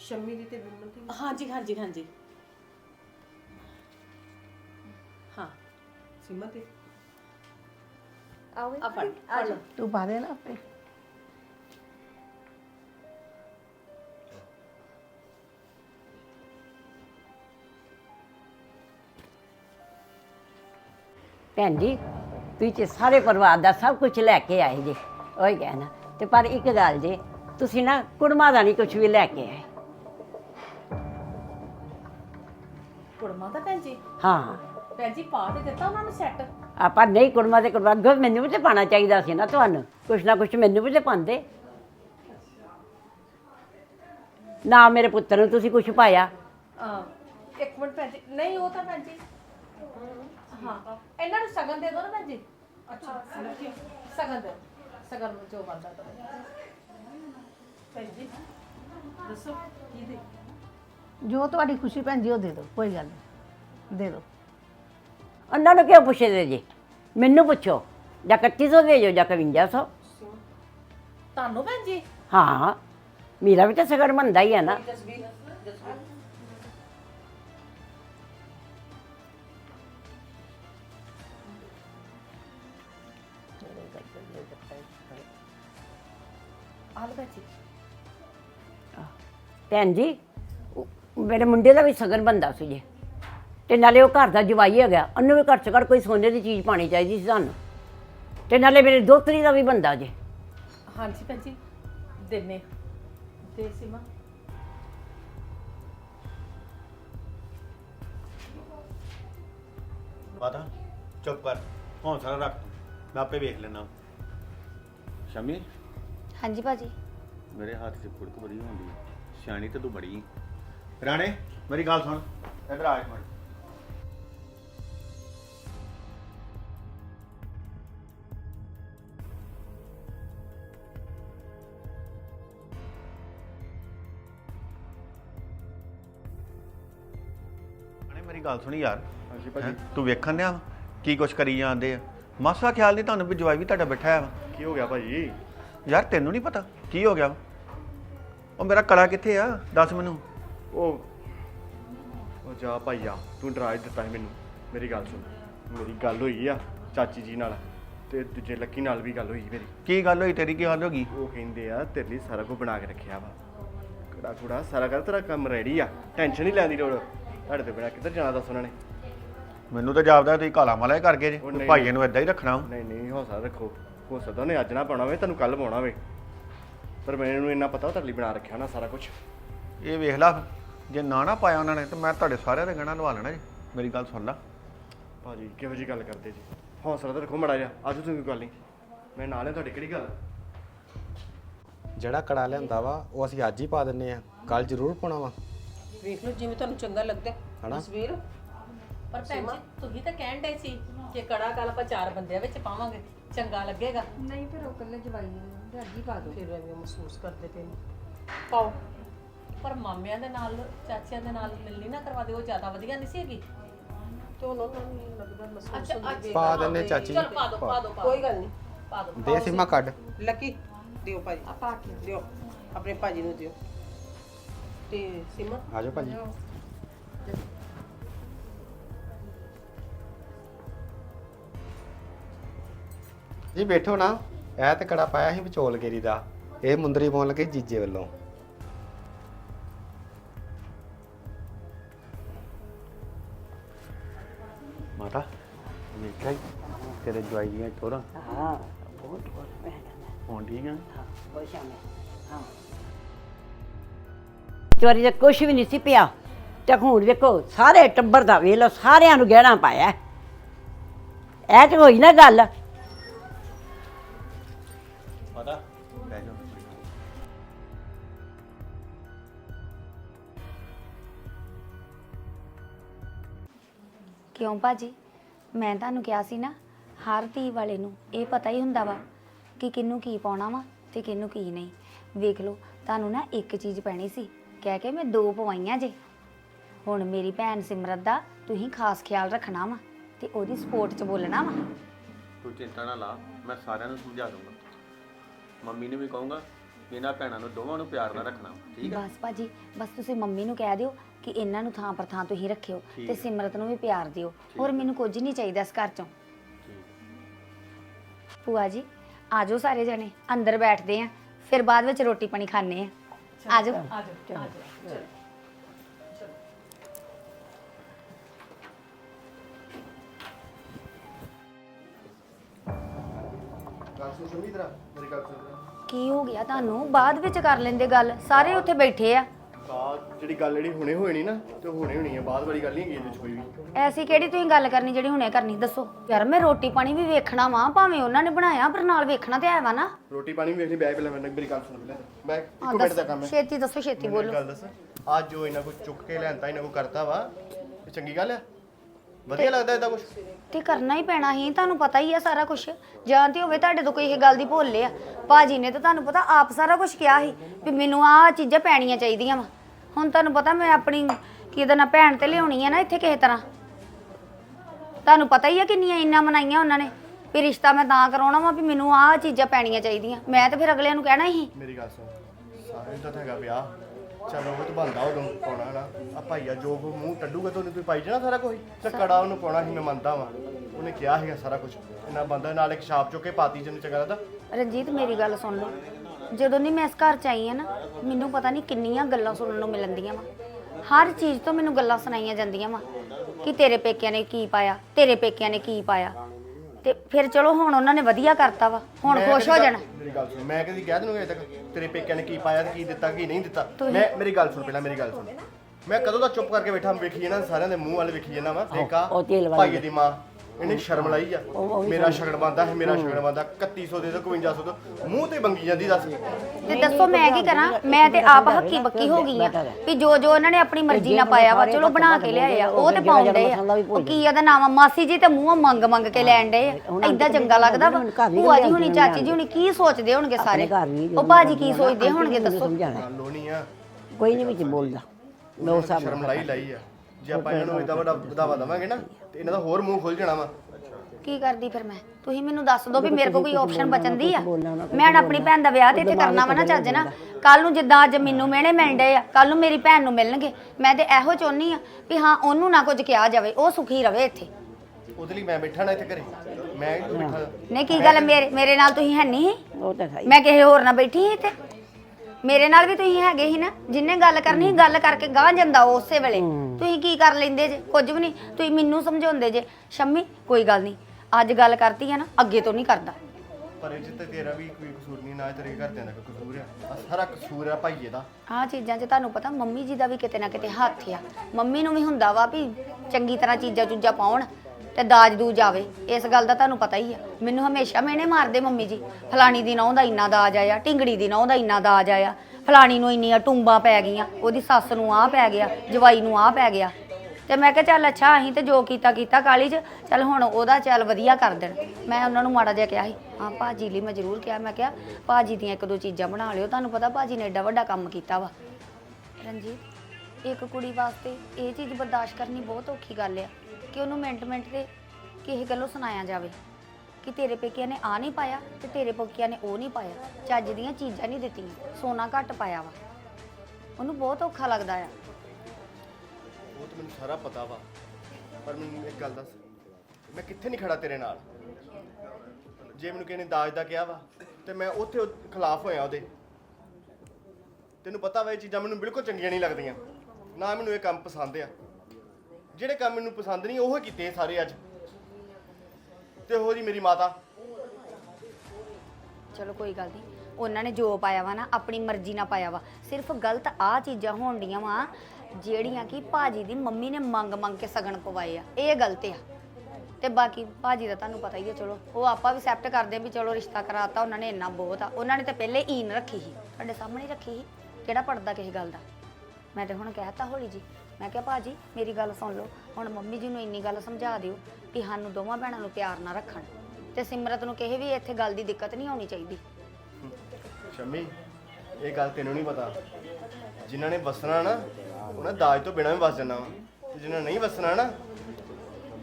ਸ਼ੰਮੀ ਦੀ ਤੇ ਵਿਮਲ ਦੀ? ਹਾਂਜੀ ਹਾਂਜੀ ਹਾਂਜੀ। ਹਾਂ। ਸੀਮਾ ਤੇ ਆਓ ਆ ਫੜ ਫੜ ਲਓ। ਤੂੰ ਪਾ ਦੇ ਨਾ ਆਪੇ। ਭੈਣ ਜੀ ਤੁਸੀਂ ਤੇ ਸਾਰੇ ਪਰਿਵਾਰ ਦਾ ਸਭ ਕੁਝ ਲੈ ਕੇ ਆਏ ਜੇ। ਉਹੀ ਕਹਿਣਾ। ਤੇ ਪਰ ਇੱਕ ਗੱਲ ਜੇ ਤੁਸੀਂ ਨਾ ਕੁੜਮਾ ਦਾ ਨਹੀਂ ਕੁਝ ਵੀ ਲੈ ਕੇ ਆਏ। ਕੁੜਮਾ ਦਾ ਭੈਣ ਜੀ? ਹਾਂ। ਭੈਣ ਜੀ ਪਾ ਤੇ ਦਿੱਤਾ ਉਹਨਾਂ ਨੂੰ ਸੈੱਟ ਆਪਾਂ ਨਹੀਂ ਕੁੜਮਾ ਦੇ ਕੁੜਮਾ ਅੱਗੋਂ ਮੈਨੂੰ ਵੀ ਤੇ ਪਾਣਾ ਚਾਹੀਦਾ ਸੀ ਨਾ ਤੁਹਾਨੂੰ। ਕੁਛ ਨਾ ਕੁਛ ਮੈਨੂੰ ਵੀ ਤੇ ਪਾਉਂਦੇ। ਨਾ ਮੇਰੇ ਪੁੱਤਰ ਨੂੰ ਤੁਸੀਂ ਕੁਝ ਪਾਇਆ। ਆ ਇੱਕ ਮਿੰਟ ਭੈਣ ਜੀ। ਨਹੀਂ ਉਹ ਤਾਂ ਭੈਣ ਜੀ। ਹਾਂ ਇਹਨਾਂ ਨੂੰ ਸਗਨ ਦੇ ਦਿਓ ਨਾ ਭੈਣ ਜੀ। ਅੱਛਾ ਸਗਨ ਦੇ ਸਗਨ ਜੋ ਬੰਦਾ ਤਾਂ ਭੈਣ ਜੀ ਦੱਸੋ ਕੀ ਦੇ ਜੋ ਤੁਹਾਡੀ ਖੁਸ਼ੀ ਭੈਣ ਜੀ ਉਹ ਦੇ ਦਿਓ ਕੋਈ ਗੱਲ ਨਹੀਂ। ਦੇ ਦਿਓ। ਉਹਨਾਂ ਨੂੰ ਕਿਉਂ ਪੁੱਛਦੇ ਜੀ? ਮੈਨੂੰ ਪੁੱਛੋ। ਜਾਂ 3100 ਭੇਜੋ ਜਾਂ 5100 ਤੁਹਾਨੂੰ ਭੈਣ ਜੀ? ਹਾਂ। ਮੇਰਾ ਵੀ ਤਾਂ ਸਗਨ ਬਣਦਾ ਹੀ ਹੈ ਨਾ। ਭੈਣ ਜੀ। ਜੀ ਮੇਰੇ ਮੁੰਡੇ ਦਾ ਵੀ ਸਗਨ ਬੰਦਾ ਸੀ ਜੀ। ਤੇ ਨਾਲੇ ਉਹ ਘਰ ਦਾ ਜਵਾਈ ਹੈਗਾ ਉਹਨੂੰ ਵੀ ਘੱਟ ਤੋਂ ਘੱਟ ਕੋਈ ਸੋਨੇ ਦੀ ਚੀਜ਼ ਪਾਣੀ ਚਾਹੀਦੀ ਸੀ ਸਾਨੂੰ। ਤੇ ਨਾਲੇ ਮੇਰੇ ਦੋਤਰੀ ਦਾ ਵੀ ਬੰਦਾ ਜੀ। ਹਾਂਜੀ ਭੈਣ ਜੀ ਦਿੰਨੇ। ਦੇ ਸੀਮਾ। ਮਾਤਾ ਚੁੱਪ ਕਰ। ਹੌਸਲਾ ਰੱਖ। ਮੈਂ ਆਪੇ ਵੇਖ ਲੈਣਾ ਸ਼ਮੀ? ਹਾਂਜੀ ਭਾਜੀ। ਮੇਰੇ ਹੱਥ 'ਚ ਫੁੜਕ ਬੜੀ ਹੁੰਦੀ ਹੈ ਸਿਆਣੀ ਤੇ ਤੂੰ ਬੜੀ ਰਾਣੇ ਮੇਰੀ ਗੱਲ ਸੁਣ। ਇੱਧਰ ਆ ਇੱਕ ਮੇਰੀ ਗੱਲ ਸੁਣੀ ਯਾਰ। ਤੂੰ ਵੇਖਣ ਡਿਆ ਕੀ ਕੁਛ ਕਰੀ ਜਾਂਦੇ ਆ। ਮਾਸਾ ਖਿਆਲ ਨਹੀਂ ਤੁਹਾਨੂੰ ਵੀ ਜਵਾਈ ਵੀ ਤੁਹਾਡਾ ਬੈਠਾ ਆ ਵਾ। ਕੀ ਹੋ ਗਿਆ ਭਾਜੀ? ਯਾਰ ਤੈਨੂੰ ਨਹੀਂ ਪਤਾ ਕੀ ਹੋ ਗਿਆ ਉਹ ਮੇਰਾ ਕੜਾ ਕਿੱਥੇ ਆ? ਦੱਸ ਮੈਨੂੰ। ਉਹ ਉਹ ਜਾ ਭਾਈਆ ਤੂੰ ਡਰਾ ਹੀ ਦਿੱਤਾ ਸੀ ਮੈਨੂੰ। ਮੇਰੀ ਗੱਲ ਸੁਣ। ਮੇਰੀ ਗੱਲ ਹੋਈ ਆ ਚਾਚੀ ਜੀ ਨਾਲ ਤੇ ਦੂਜੇ ਲੱਕੀ ਨਾਲ ਵੀ ਗੱਲ ਹੋਈ ਮੇਰੀ। ਕੀ ਗੱਲ ਹੋਈ? ਤੇਰੀ ਕੀ ਗੱਲ ਹੋ ਗਈ? ਉਹ ਕਹਿੰਦੇ ਆ ਤੇਰੇ ਲਈ ਸਾਰਾ ਕੁਝ ਬਣਾ ਕੇ ਰੱਖਿਆ ਵਾ। ਕੜਾ ਕੁੜਾ ਸਾਰਾ ਕਰ ਤੇਰਾ ਕੰਮ ਰੈਡੀ ਆ। ਟੈਨਸ਼ਨ ਨਹੀਂ ਲੈਣ ਦੀ ਲੋੜ। ਤੁਹਾਡੇ ਤੋਂ ਬਿਨਾ ਕਿੱਧਰ ਜਾਣਾ ਦੱਸ ਉਹਨਾਂ ਨੇ? ਮੈਨੂੰ ਤਾਂ ਜਾਪਦਾ ਤੁਸੀਂ ਕਾਲਾ ਮਾਲਾ ਹੀ ਕਰਕੇ ਜੇ। ਉਹ ਨਹੀਂ, ਭਾਈਏ ਨੂੰ ਇਦਾਂ ਹੀ ਰੱਖਣਾ ਵਾ। ਨਹੀਂ ਨਹੀਂ ਹੌਸਲਾ ਰੱਖੋ। ਹੋ ਸਕਦਾ ਉਹਨੇ ਅੱਜ ਨਾ ਪਾਉਣਾ ਵੇ ਤੈਨੂੰ ਕੱਲ ਪਾਉਣਾ ਵੇ ਪਰ ਮੈਨੂੰ ਇੰਨਾ ਪਤਾ ਉਹ ਤੁਹਾਡੇ ਲਈ ਬਣਾ ਰੱਖਿਆ ਨਾ ਸਾਰਾ ਕੁਝ ਇਹ ਵੇਖ ਲਾ। ਜੇ ਨਾ ਨਾ ਪਾਇਆ ਉਹਨਾਂ ਨੇ ਤਾਂ ਮੈਂ ਤੁਹਾਡੇ ਸਾਰਿਆਂ ਦੇ ਗਹਿਣਾ ਲਵਾ ਲੈਣਾ ਜੀ। ਮੇਰੀ ਗੱਲ ਸੁਣ ਲਾ। ਭਾਜੀ ਕਿਹੋ ਜੀ ਗੱਲ ਕਰਦੇ ਜੀ? ਹੌਸਲਾ ਤਾਂ ਰੱਖੋ ਮੜਾ ਜਾ ਅੱਜ ਤੁਸੀਂ ਕੋਈ ਗੱਲ ਨਹੀਂ। ਮੈਂ ਨਾਲ ਹਾਂ ਤੁਹਾਡੀ ਕਿਹੜੀ ਗੱਲ? ਜਿਹੜਾ ਕੜਾ ਲਿਆਂਦਾ ਵਾ ਉਹ ਅਸੀਂ ਅੱਜ ਹੀ ਪਾ ਦਿੰਨੇ ਆ। ਕੱਲ ਜ਼ਰੂਰ ਪਾਉਣਾ ਵਾ। ਵੇਖ ਲਓ ਜਿਵੇਂ ਤੁਹਾਨੂੰ ਚੰਗਾ ਲੱਗਦਾ ਹਨਾ? ਤਸਵੀਰ। ਪਰ ਭੈਣ ਜੀ ਤੁਸੀਂ ਤਾਂ ਕਹਿਣ ਡਏ ਸੀ ਕਿ ਕੜਾ ਕੱਲ ਆਪਾਂ ਚਾਰ ਬੰਦਿਆਂ ਵਿੱਚ ਪਾਵਾਂਗੇ। ਚੰਗਾ ਲੱਗੇਗਾ। ਨਹੀਂ ਫਿਰ ਉਹ ਕੱਲੇ ਜਵਾਈ ਨੂੰ ਅੱਜ ਹੀ ਪਾ ਦੋ ਫਿਰ ਐਵੇਂ ਮਹਿਸੂਸ ਕਰਦੇ ਪਏ ਨੇ। ਪਾਓ। ਪਰ ਮਾਮਿਆਂ ਦੇ ਨਾਲ ਚਾਚਿਆਂ ਦੇ ਨਾਲ ਮਿਲਣੀ ਨਾ ਕਰਵਾ ਦਿਓ ਉਹ ਜ਼ਿਆਦਾ ਵਧੀਆ ਨਹੀਂ ਸੀ ਹੈਗੀ। ਤੇ ਉਹਨਾਂ ਨੂੰ ਲੱਗਦਾ ਹੁੰਦਾ ਪਾ ਦਿੰਨੇ ਚਾਚੀ ਚਲ ਪਾ ਦੋ ਪਾ ਦੋ। ਕੋਈ ਗੱਲ ਨਹੀਂ। ਪਾ ਦੋ ਦੇ ਸੀਮਾ ਕੱਢ। ਲੱਕੀ ਦਿਓ ਭਾਜੀ। ਆ ਪਾ ਕੇ। ਦਿਓ। ਆਪਣੇ ਭਾਜੀ ਨੂੰ ਦਿਓ। ਤੇ ਸਿਮਾ? ਆਜੋ ਭਾਜੀ। ਜੀ ਬੈਠੋ ਨਾ। ਇਹ ਤੇ ਕੜਾ ਪਾਇਆ ਸੀ ਵਿਚੋਲਗੇਰੀ ਦਾ। ਇਹ ਮੁੰਦਰੀ ਪਾਉਣ ਲੱਗੇ ਜੀਜੇ ਵੱਲੋਂ। ਵੇਖਿਆ ਈ? ਤੇਰੇ ਜਵਾਈ ਦੀਆਂ ਚੋਰਾਂ। ਹਾਂ ਬਹੁਤ ਬਹੁਤ ਮੈਂ। ਹੁਣ ਠੀਕ ਆ? ਖੁਸ਼ ਹਾਂ ਮੈਂ। ਹਾਂ। ਚੋਰੀ ਦਾ ਕੁਝ ਵੀ ਨਹੀਂ ਸੀ ਪਿਆ। ਤੇ ਹੁਣ ਵੇਖੋ ਸਾਰੇ ਟੱਬਰ ਦਾ ਵੇਖ ਲਓ ਸਾਰਿਆਂ ਨੂੰ ਗਹਿਣਾ ਪਾਇਆ। ਇਹ ਤੇ ਹੋਈ ਨਾ ਗੱਲ। ਮਾਤਾ। ਬਹਿ ਜਾ ਕਿਉਂ ਭਾਜੀ? ਮੈਂ ਤੁਹਾਨੂੰ ਕਿਹਾ ਸੀ ਨਾ, ਹਰ ਧੀ ਵਾਲੇ ਨੂੰ ਇਹ ਪਤਾ ਹੀ ਹੁੰਦਾ ਵਾ ਕਿ ਕਿਹਨੂੰ ਕੀ ਪਾਉਣਾ ਵਾ ਤੇ ਕਿਹਨੂੰ ਕੀ ਨਹੀਂ। ਵੇਖ ਲਓ, ਤੁਹਾਨੂੰ ਨਾ ਇੱਕ ਚੀਜ਼ ਪੈਣੀ ਸੀ, ਕਹਿ ਕੇ ਮੈਂ ਦੋ ਪਵਾਈਆਂ ਜੇ। ਹੁਣ ਮੇਰੀ ਭੈਣ ਸਿਮਰਤ ਦਾ ਤੁਸੀਂ ਖਾਸ ਖਿਆਲ ਰੱਖਣਾ ਵਾ ਤੇ ਉਹਦੀ ਸਪੋਰਟ 'ਚ ਬੋਲਣਾ ਵਾ। ਤੂੰ ਚਿੰਤਾ ਨਾ ਲਾ, ਮੈਂ ਸਾਰਿਆਂ ਨੂੰ ਸਮਝਾ ਦੂੰਗਾ। ਮੰਮੀ ਨੂੰ ਵੀ ਕਹੂੰਗਾ ਵੀ ਇਹਨਾਂ ਭੈਣਾਂ ਨੂੰ ਦੋਵਾਂ ਨੂੰ ਪਿਆਰ ਨਾਲ ਰੱਖਣਾ ਠੀਕ ਆ? ਬਸ ਭਾਜੀ ਬਸ ਤੁਸੀਂ ਮੰਮੀ ਨੂੰ ਕਹਿ ਦਿਓ ਕਿ ਇਹਨਾਂ ਨੂੰ ਥਾਂ ਪਰ ਥਾਂ ਤੁਸੀਂ ਰੱਖਿਓ ਤੇ ਸਿਮਰਤ ਨੂੰ ਵੀ ਪਿਆਰ ਦਿਓ। ਹੋਰ ਮੈਨੂੰ ਕੁਝ ਨਹੀਂ ਚਾਹੀਦਾ ਇਸ ਘਰ 'ਚੋਂ। ਭੂਆ ਜੀ ਆਜੋ ਸਾਰੇ ਜਣੇ ਅੰਦਰ ਬੈਠਦੇ ਆਂ ਫਿਰ ਬਾਅਦ ਵਿੱਚ ਰੋਟੀ ਪਾਣੀ ਖਾਣੇ ਆ। ਆਜੋ। ਗੱਲ ਸੁਣ ਸੁਣੀ ਤੇਰਾ ਮੇਰੀ ਗੱਲ ਸੁਣ। ਕੀ ਹੋ ਗਿਆ ਤੁਹਾਨੂੰ? ਬਾਅਦ ਵਿੱਚ ਕਰ ਲੈਂਦੇ ਗੱਲ। ਸਾਰੇ ਉੱਥੇ ਬੈਠੇ ਆ। ਜਿਹੜੀ ਗੱਲ ਜਿਹੜੀ ਹੁਣੇ ਹੋਣੀ ਨਾ ਤੇ ਉਹ ਹੁਣੇ ਹੋਣੀ ਆ। ਬਾਅਦ ਵਾਲੀ ਗੱਲ ਨਹੀਂ ਹੈਗੀ ਇਹਦੇ ਵਿੱਚ ਕੋਈ ਵੀ। ਐਸੀ ਕਿਹੜੀ ਤੁਸੀਂ ਗੱਲ ਕਰਨੀ ਜਿਹੜੀ ਹੁਣੇ ਕਰਨੀ? ਦੱਸੋ। ਯਾਰ ਮੈਂ ਰੋਟੀ ਪਾਣੀ ਵੀ ਵੇਖਣਾ ਵਾ ਭਾਵੇਂ ਉਹਨਾਂ ਨੇ ਬਣਾਇਆ ਪਰ ਨਾਲ ਵੇਖਣਾ ਤੇ ਆਇਆ ਵਾ ਨਾ। ਰੋਟੀ ਪਾਣੀ ਵੀ ਵੇਖਣੀ ਬੈਗ ਪਹਿਲਾਂ ਮੈਨੂੰ ਮੇਰੀ ਗੱਲ ਸੁਣ ਪਹਿਲਾਂ। ਮੈਂ ਇੱਕੋ ਮਿੰਟ ਦਾ ਕੰਮ ਹੈ। ਛੇਤੀ ਦੱਸੋ ਛੇਤੀ ਮੈਨੂੰ ਇੱਕ ਬੋਲੋ। ਗੱਲ ਦੱਸ। ਅੱਜ ਜੋ ਇਹਨਾਂ ਕੋ ਚੁੱਕ ਕੇ ਲੈਂਦਾ ਇਹਨਾਂ ਕੋ ਕਰਤਾ ਵਾ। ਇਹ ਚੰਗੀ ਗੱਲ ਹੈ ਵਧੀਆ ਲੱਗਦਾ ਇਦਾਂ ਕੁਝ ਤੇ ਕਰਨਾ ਹੀ ਪੈਣਾ ਸੀ ਤੁਹਾਨੂੰ ਪਤਾ ਹੀ ਆ ਸਾਰਾ ਕੁਝ ਜਾਂ ਤੇ ਹੋਵੇ ਤੁਹਾਡੇ ਤੋਂ ਕੋਈ ਇਹ ਗੱਲ ਦੀ ਭੁੱਲ ਆ ਭਾਜੀ ਨੇ ਤਾਂ ਤੁਹਾਨੂੰ ਪਤਾ ਆਪ ਸਾਰਾ ਕੁਝ ਕਿਹਾ ਸੀ ਵੀ ਮੈਨੂੰ ਆਹ ਚੀਜ਼ਾਂ ਪੈਣੀਆਂ ਚਾਹੀਦੀਆਂ ਵਾ। ਹੁਣ ਤੁਹਾਨੂੰ ਪਤਾ ਮੈਂ ਆਪਣੀ ਕਿਹਦਾ ਨਾ ਭੈਣ ਤੇ ਲਿਆਉਣੀ ਆ ਨਾ ਇੱਥੇ ਕਿਸੇ ਤਰ੍ਹਾਂ। ਤੁਹਾਨੂੰ ਪਤਾ ਹੀ ਆ ਕਿੰਨੀਆਂ ਇੰਨਾ ਮਨਾਈਆਂ ਉਹਨਾਂ ਨੇ। ਵੀ ਰਿਸ਼ਤਾ ਮੈਂ ਤਾਂ ਕਰਾਉਣਾ ਵਾ ਵੀ ਮੈਨੂੰ ਆਹ ਚੀਜ਼ਾਂ ਪੈਣੀਆਂ ਚਾਹੀਦੀਆਂ। ਮੈਂ ਤਾਂ ਫਿਰ ਅਗਲਿਆਂ ਨੂੰ ਕਹਿਣਾ ਹੀ। ਮੇਰੀ ਗੱਲ ਸੁਣ। ਸਾਰੇ ਤਾਂ ਹੈਗਾ ਵਿਆਹ। ਚਲੋ ਉਹ ਤਾਂ ਬੰਦਾ ਉਦੋਂ ਪਾਉਣਾ ਨਾ ਆ ਭਾਈਆ ਜੋ ਕੋ ਮੂੰਹ ਟੱਡੂਗਾ ਤਾਂ ਉਹਨੇ ਤੁਸੀਂ ਪਾਈ ਜਾਣਾ ਸਾਰਾ ਕੁਝ ਤੇ ਕੜਾ ਉਹਨੂੰ ਪਾਉਣਾ ਸੀ, ਮੈਂ ਮੰਨਦਾ ਵਾਂ। ਉਹਨੇ ਕਿਹਾ ਸੀਗਾ ਸਾਰਾ ਕੁਝ ਇਹਨਾਂ ਬੰਦਾ ਨਾਲ ਇੱਕ ਛਾਪ ਚੁੱਕ ਪਾਤੀ ਜਿਹਨੂੰ ਚੰਗਾ ਲੱਗਦਾ। ਰਣਜੀਤ, ਮੇਰੀ ਗੱਲ ਸੁਣ ਲਓ। ਜਦੋਂ ਦੀ ਮੈਂ ਇਸ ਘਰ ਚ ਆਈ ਆ ਨਾ, ਮੈਨੂੰ ਪਤਾ ਨਹੀਂ ਕਿੰਨੀਆਂ ਗੱਲਾਂ ਸੁਣਨ ਨੂੰ ਮਿਲਣਦੀਆਂ ਵਾ। ਹਰ ਚੀਜ਼ ਤੋਂ ਮੈਨੂੰ ਗੱਲਾਂ ਸੁਣਾਈਆਂ ਜਾਂਦੀਆਂ ਵਾ। ਕਿ ਤੇਰੇ ਪੇਕਿਆਂ ਨੇ ਕੀ ਪਾਇਆ, ਤੇਰੇ ਪੇਕਿਆਂ ਨੇ ਕੀ ਪਾਇਆ। ਤੇ ਫਿਰ ਚਲੋ ਹੁਣ ਉਹਨਾਂ ਨੇ ਵਧੀਆ ਕਰਤਾ ਵਾ ਹੁਣ ਮੈਂ ਖੁਸ਼ ਹੋ ਕਦੀ ਜਾਣਾ। ਗੱਲ- ਮੇਰੀ ਗੱਲ ਸੁਣ ਮੈਂ ਕਦੀ ਕਹਿ ਦੂੰਗਾ ਅਜੇ ਤੱਕ? ਤੇਰੇ ਪੇਕਿਆਂ ਨੇ ਕੀ ਪਾਇਆ ਤੇ ਕੀ ਦਿੱਤਾ ਕੀ ਨਹੀਂ ਦਿੱਤਾ? ਮੈਂ ਮੇਰੀ ਗੱਲ ਸੁਣ ਪਹਿਲਾਂ ਮੇਰੀ ਗੱਲ ਸੁਣ। ਮੈਂ ਕਦੋਂ ਦਾ ਚੁੱਪ ਕਰਕੇ ਬੈਠਾ ਵੇਖੀ ਜਾਂਦਾ ਸਾਰਿਆਂ ਦੇ ਮੂੰਹ ਵੱਲ ਵੇਖੀ ਜਾਂਦਾ ਵਾ ਦੇਖਾ ਉਹ ਤੇਲ ਵਾਲੀ ਭਾਈਏ ਦੀ ਮਾਂ। ਇਹਨੇ ਸ਼ਰਮ ਲਾਈ ਆ। ਮੇਰਾ ਸ਼ਗਨ ਬੰਦਾ ਹੈ ਮੇਰਾ ਸ਼ਗਨ ਬੰਦਾ 3100 ਦੇ ਦੋ 5100 ਦੇ ਮੂੰਹ ਤੇ ਬੰਗੀ ਜਾਂਦੀ ਦੱਸ। ਤੇ ਦੱਸੋ ਮੈਂ ਕੀ ਕਰਾਂ? ਮੈਂ ਤੇ ਆਪ ਹੱਕੀ ਬੱਕੀ ਹੋ ਗਈ ਆ ਵੀ ਜੋ ਜੋ ਉਹਨਾਂ ਨੇ ਆਪਣੀ ਮਰਜ਼ੀ ਨਾਲ ਪਾਇਆ ਵਾ ਚਲੋ ਬਣਾ ਕੇ ਲਿਆਏ ਆ। ਉਹ ਤੇ ਪਾਉਂਦੇ ਆ। ਉਹ ਕੀ ਉਹਦਾ ਨਾਮ ਆ? ਮਾਸੀ ਜੀ ਤੇ ਮੂੰਹੋਂ ਮੰਗ ਮੰਗ ਕੇ ਲੈਣ ਡੇ ਐਦਾਂ ਚੰਗਾ ਲੱਗਦਾ ਵਾ। ਭੂਆ ਜੀ ਹੁਣੀ ਚਾਚੀ ਜੀ ਹੁਣੀ ਕੀ ਸੋਚਦੇ ਹੋਣਗੇ ਸਾਰੇ? ਉਹ ਬਾਜੀ ਕੀ ਸੋਚਦੇ ਹੋਣਗੇ ਦੱਸੋ? ਉਹ ਆ। ਕੋਈ ਨਹੀਂ ਵਿੱਚ ਬੋਲਦਾ। ਮੈਂ ਨਾਲ ਸ਼ਰਮ ਲਾਈ ਲਾਈ ਆ। ਜੇ ਆਪਾਂ ਇਹਨਾਂ ਨੂੰ ਇਦਾਂ ਵੱਡਾ ਵਧਾਵਾ ਦੇਵਾਂਗੇ ਨਾ ਤੇ ਇਹਨਾਂ ਦਾ ਹੋਰ ਮੂੰਹ ਖੁੱਲ ਜਾਣਾ ਵਾ। ਕੀ ਕਰਦੀ ਫਿਰ ਮੈਂ? ਤੁਸੀਂ ਮੈਨੂੰ ਦੱਸ ਦਿਓ ਵੀ ਮੇਰੇ ਕੋਲ ਕੋਈ ਆਪਸ਼ਨ ਬਚੰਦੀ ਆ। ਮੈਂ ਹੁਣ ਆਪਣੀ ਭੈਣ ਦਾ ਵਿਆਹ ਤੇ ਇੱਥੇ ਕਰਨਾ ਵਾ ਨਾ ਚੱਜ ਨਾ ਕੱਲ ਨੂੰ ਜਿੱਦਾਂ ਅੱਜ ਮੈਨੂੰ ਮਿਹਣੇ ਮਿਲਦੇ ਆ ਕੱਲ ਨੂੰ ਮੇਰੀ ਭੈਣ ਨੂੰ ਮਿਲਣਗੇ। ਮੈਂ ਤੇ ਇਹੋ ਚਾਹੁੰਨੀ ਆ ਵੀ ਹਾਂ ਉਹਨੂੰ ਨਾ ਕੁਝ ਕਿਹਾ ਜਾਵੇ ਉਹ ਸੁਖੀ ਰਵੇ ਇੱਥੇ। ਉਹਦੇ ਲਈ ਮੈਂ ਬੈਠਾ ਨਾ ਇੱਥੇ ਘਰੇ। ਮੈਂ ਬੈਠਾ ਨਹੀਂ ਕੀ ਗੱਲ ਮੇਰੇ ਮੇਰੇ ਨਾਲ ਤੁਸੀਂ ਹੈ ਨਹੀਂ? ਉਹ ਤਾਂ ਹੈ ਮੈਂ ਕਿਸੇ ਹੋਰ ਨਾਲ ਬੈਠੀ ਸੀ ਇੱਥੇ। ਮੇਰੇ ਨਾਲ ਵੀ ਤੁਸੀਂ ਹੈਗੇ ਸੀ ਨਾ ਜਿੰਨੇ ਗੱਲ ਕਰਨੀ ਸੀ ਗੱਲ ਕਰਕੇ ਗਾਂ ਜਾਂਦਾ ਉਹ ਉਸੇ ਵੇਲੇ। ਤੁਸੀਂ ਕੀ ਕਰ ਲੈਂਦੇ ਜੇ? ਕੁਝ ਵੀ ਨਹੀਂ। ਤੁਸੀਂ ਮੈਨੂੰ ਸਮਝਾਉਂਦੇ ਜੇ। ਸ਼ੰਮੀ ਕੋਈ ਗੱਲ ਨਹੀਂ। ਅੱਜ ਗੱਲ ਕਰਤੀ ਹੈ ਨਾ ਅੱਗੇ ਤੋਂ ਨਹੀਂ ਕਰਦਾ। ਪਰ ਇਹ 'ਚ ਤੇ ਤੇਰਾ ਵੀ ਕੋਈ ਕਸੂਰ ਨਹੀਂ ਨਾ ਤੇਰੇ ਘਰਦਿਆਂ ਦਾ ਕੋਈ ਕਸੂਰ ਆ। ਆਹ ਸਾਰਾ ਕਸੂਰ ਆ ਭਾਈਏ ਦਾ। ਆਹ ਚੀਜ਼ਾਂ 'ਚ ਤੁਹਾਨੂੰ ਪਤਾ ਮੰਮੀ ਜੀ ਦਾ ਵੀ ਕਿਤੇ ਨਾ ਕਿਤੇ ਹੱਥ ਆ। ਮੰਮੀ ਨੂੰ ਵੀ ਹੁੰਦਾ ਵਾ ਵੀ ਚੰਗੀ ਤਰ੍ਹਾਂ ਚੀਜ਼ਾਂ ਚੂਜ਼ਾਂ ਪਾਉਣ। ਤੇ ਦਾਜ ਦੂਜ ਆਵੇ, ਇਸ ਗੱਲ ਦਾ ਤੁਹਾਨੂੰ ਪਤਾ ਹੀ ਆ। ਮੈਨੂੰ ਹਮੇਸ਼ਾ ਮੇਨੇ ਮਾਰਦੇ ਮੰਮੀ ਜੀ, ਫਲਾਣੀ ਦੀ ਨਹੁੰ ਦਾ ਇੰਨਾ ਦਾਜ ਆਇਆ, ਢਿੰਗੜੀ ਦੀ ਨਹੁੰ ਦਾ ਇੰਨਾ ਦਾਜ ਆਇਆ, ਫਲਾਣੀ ਨੂੰ ਇੰਨੀਆਂ ਟੁੰਬਾਂ ਪੈ ਗਈਆਂ, ਉਹਦੀ ਸੱਸ ਨੂੰ ਆਹ ਪੈ ਗਿਆ, ਜਵਾਈ ਨੂੰ ਆਹ ਪੈ ਗਿਆ। ਤੇ ਮੈਂ ਕਿਹਾ ਚੱਲ ਅੱਛਾ, ਅਸੀਂ ਤੇ ਜੋ ਕੀਤਾ ਕੀਤਾ ਕਾਲੀ 'ਚ, ਚੱਲ ਹੁਣ ਉਹਦਾ ਚੱਲ ਵਧੀਆ ਕਰ ਦੇਣ। ਮੈਂ ਉਹਨਾਂ ਨੂੰ ਮਾੜਾ ਜਿਹਾ ਕਿਹਾ ਸੀ, ਹਾਂ ਭਾਜੀ ਲਈ ਮੈਂ ਜ਼ਰੂਰ ਕਿਹਾ, ਮੈਂ ਕਿਹਾ ਭਾਜੀ ਦੀਆਂ ਇੱਕ ਦੋ ਚੀਜ਼ਾਂ ਬਣਾ ਲਿਓ, ਤੁਹਾਨੂੰ ਪਤਾ ਭਾਜੀ ਨੇ ਐਡਾ ਵੱਡਾ ਕੰਮ ਕੀਤਾ ਵਾ। ਰਣਜੀਤ, ਇੱਕ ਕੁੜੀ ਵਾਸਤੇ ਇਹ ਚੀਜ਼ ਬਰਦਾਸ਼ਤ ਕਰਨੀ ਬਹੁਤ ਔਖੀ ਗੱਲ ਆ। ਕਿ ਉਹਨੂੰ ਮਿੰਟ ਮਿੰਟ ਤੇ ਕਿਸੇ ਗੱਲੋਂ ਸੁਣਾਇਆ ਜਾਵੇ ਕਿ ਤੇਰੇ ਪੇਕਿਆਂ ਨੇ ਆ ਨਹੀਂ ਪਾਇਆ ਤੇ ਤੇਰੇ ਪੇਕਿਆਂ ਨੇ ਉਹ ਨਹੀਂ ਪਾਇਆ ਚੱਜ ਦੀਆਂ ਚੀਜ਼ਾਂ ਨਹੀਂ ਦਿੱਤੀਆਂ, ਸੋਨਾ ਘੱਟ ਪਾਇਆ ਵਾ। ਉਹਨੂੰ ਬਹੁਤ ਔਖਾ ਲੱਗਦਾ ਆ। ਉਹ ਤਾਂ ਮੈਨੂੰ ਸਾਰਾ ਪਤਾ ਵਾ। ਪਰ ਮੈਨੂੰ ਇੱਕ ਗੱਲ ਦੱਸ, ਮੈਂ ਕਿੱਥੇ ਨਹੀਂ ਖੜਾ ਤੇਰੇ ਨਾਲ? ਜੇ ਮੈਨੂੰ ਕਿਸੇ ਨੇ ਦਾਜ ਦਾ ਕਿਹਾ ਵਾ, ਤੇ ਮੈਂ ਉੱਥੇ ਖਿਲਾਫ ਹੋਇਆ ਉਹਦੇ। ਤੈਨੂੰ ਪਤਾ ਵਾ ਇਹ ਚੀਜ਼ਾਂ ਮੈਨੂੰ ਬਿਲਕੁਲ ਚੰਗੀਆਂ ਨਹੀਂ ਲੱਗਦੀਆਂ। ਨਾ ਮੈਨੂੰ ਇਹ ਕੰਮ ਪਸੰਦ ਆ। ਜਿਹੜੇ ਕੰਮ ਮੈਨੂੰ ਪਸੰਦ ਨਹੀਂ, ਉਹ ਕੀਤੇ ਸਾਰੇ ਅੱਜ। ਤੇ ਉਹ ਜੀ ਮੇਰੀ ਮਾਤਾ। ਚਲੋ ਕੋਈ ਗੱਲ ਨਹੀਂ, ਉਹਨਾਂ ਨੇ ਜੋ ਪਾਇਆ ਵਾ ਨਾ, ਆਪਣੀ ਮਰਜ਼ੀ ਨਾਲ ਪਾਇਆ ਵਾ। ਸਿਰਫ ਗਲਤ ਆ ਚੀਜ਼ਾਂ ਹੋਣ ਡੀਆਂ ਵਾ, ਜਿਹੜੀਆਂ ਕਿ ਭਾਜੀ ਦੀ ਮੰਮੀ ਨੇ ਮੰਗ ਮੰਗ ਕੇ ਸਗਨ ਪਵਾਏ ਆ। ਇਹ ਗਲਤ ਆ। ਤੇ ਬਾਕੀ ਭਾਜੀ ਦਾ ਤੁਹਾਨੂੰ ਪਤਾ ਹੀ ਹੈ ਚਲੋ, ਉਹ ਆਪਾਂ ਵੀ ਐਕਸੈਪਟ ਕਰਦੇ ਆ ਵੀ ਚਲੋ ਰਿਸ਼ਤਾ ਕਰਾਤਾ, ਉਹਨਾਂ ਨੇ ਇੰਨਾ ਬਹੁਤ ਆ। ਉਹਨਾਂ ਨੇ ਤਾਂ ਪਹਿਲੇ ਈਨ ਰੱਖੀ ਸੀ, ਤੁਹਾਡੇ ਸਾਹਮਣੇ ਰੱਖੀ ਸੀ। ਕਿਹੜਾ ਪੜਦਾ ਕਿਸੇ ਗੱਲ ਦਾ? ਮੈਂ ਤੇ ਹੁਣ ਕਹਿਤਾ ਹੋਲੀ ਜੀ ਮੈਂ ਕਿਹਾ ਭਾਜੀ ਮੇਰੀ ਗੱਲ ਸੁਣ ਲਓ। ਹੁਣ ਮੰਮੀ ਜੀ ਨੂੰ ਇੰਨੀ ਗੱਲ ਸਮਝਾ ਦਿਓ ਕਿ ਸਾਨੂੰ ਦੋਵਾਂ ਭੈਣਾਂ ਨੂੰ ਪਿਆਰ ਨਾਲ ਰੱਖਣ। ਤੇ ਸਿਮਰਤ ਨੂੰ ਕਿਸੇ ਵੀ ਇੱਥੇ ਗੱਲ ਦੀ ਦਿੱਕਤ ਨਹੀਂ ਆਉਣੀ ਚਾਹੀਦੀ। ਸ਼ਮੀ ਇਹ ਗੱਲ ਤੈਨੂੰ ਨਹੀਂ ਪਤਾ। ਜਿਨ੍ਹਾਂ ਨੇ ਵਸਣਾ ਨਾ ਉਹਨਾਂ ਦਾਜ ਤੋਂ ਬਿਨਾਂ ਵੀ ਵਸ ਜਾਣਾ ਵਾ। ਤੇ ਜਿਨ੍ਹਾਂ ਨਹੀਂ ਵਸਣਾ ਨਾ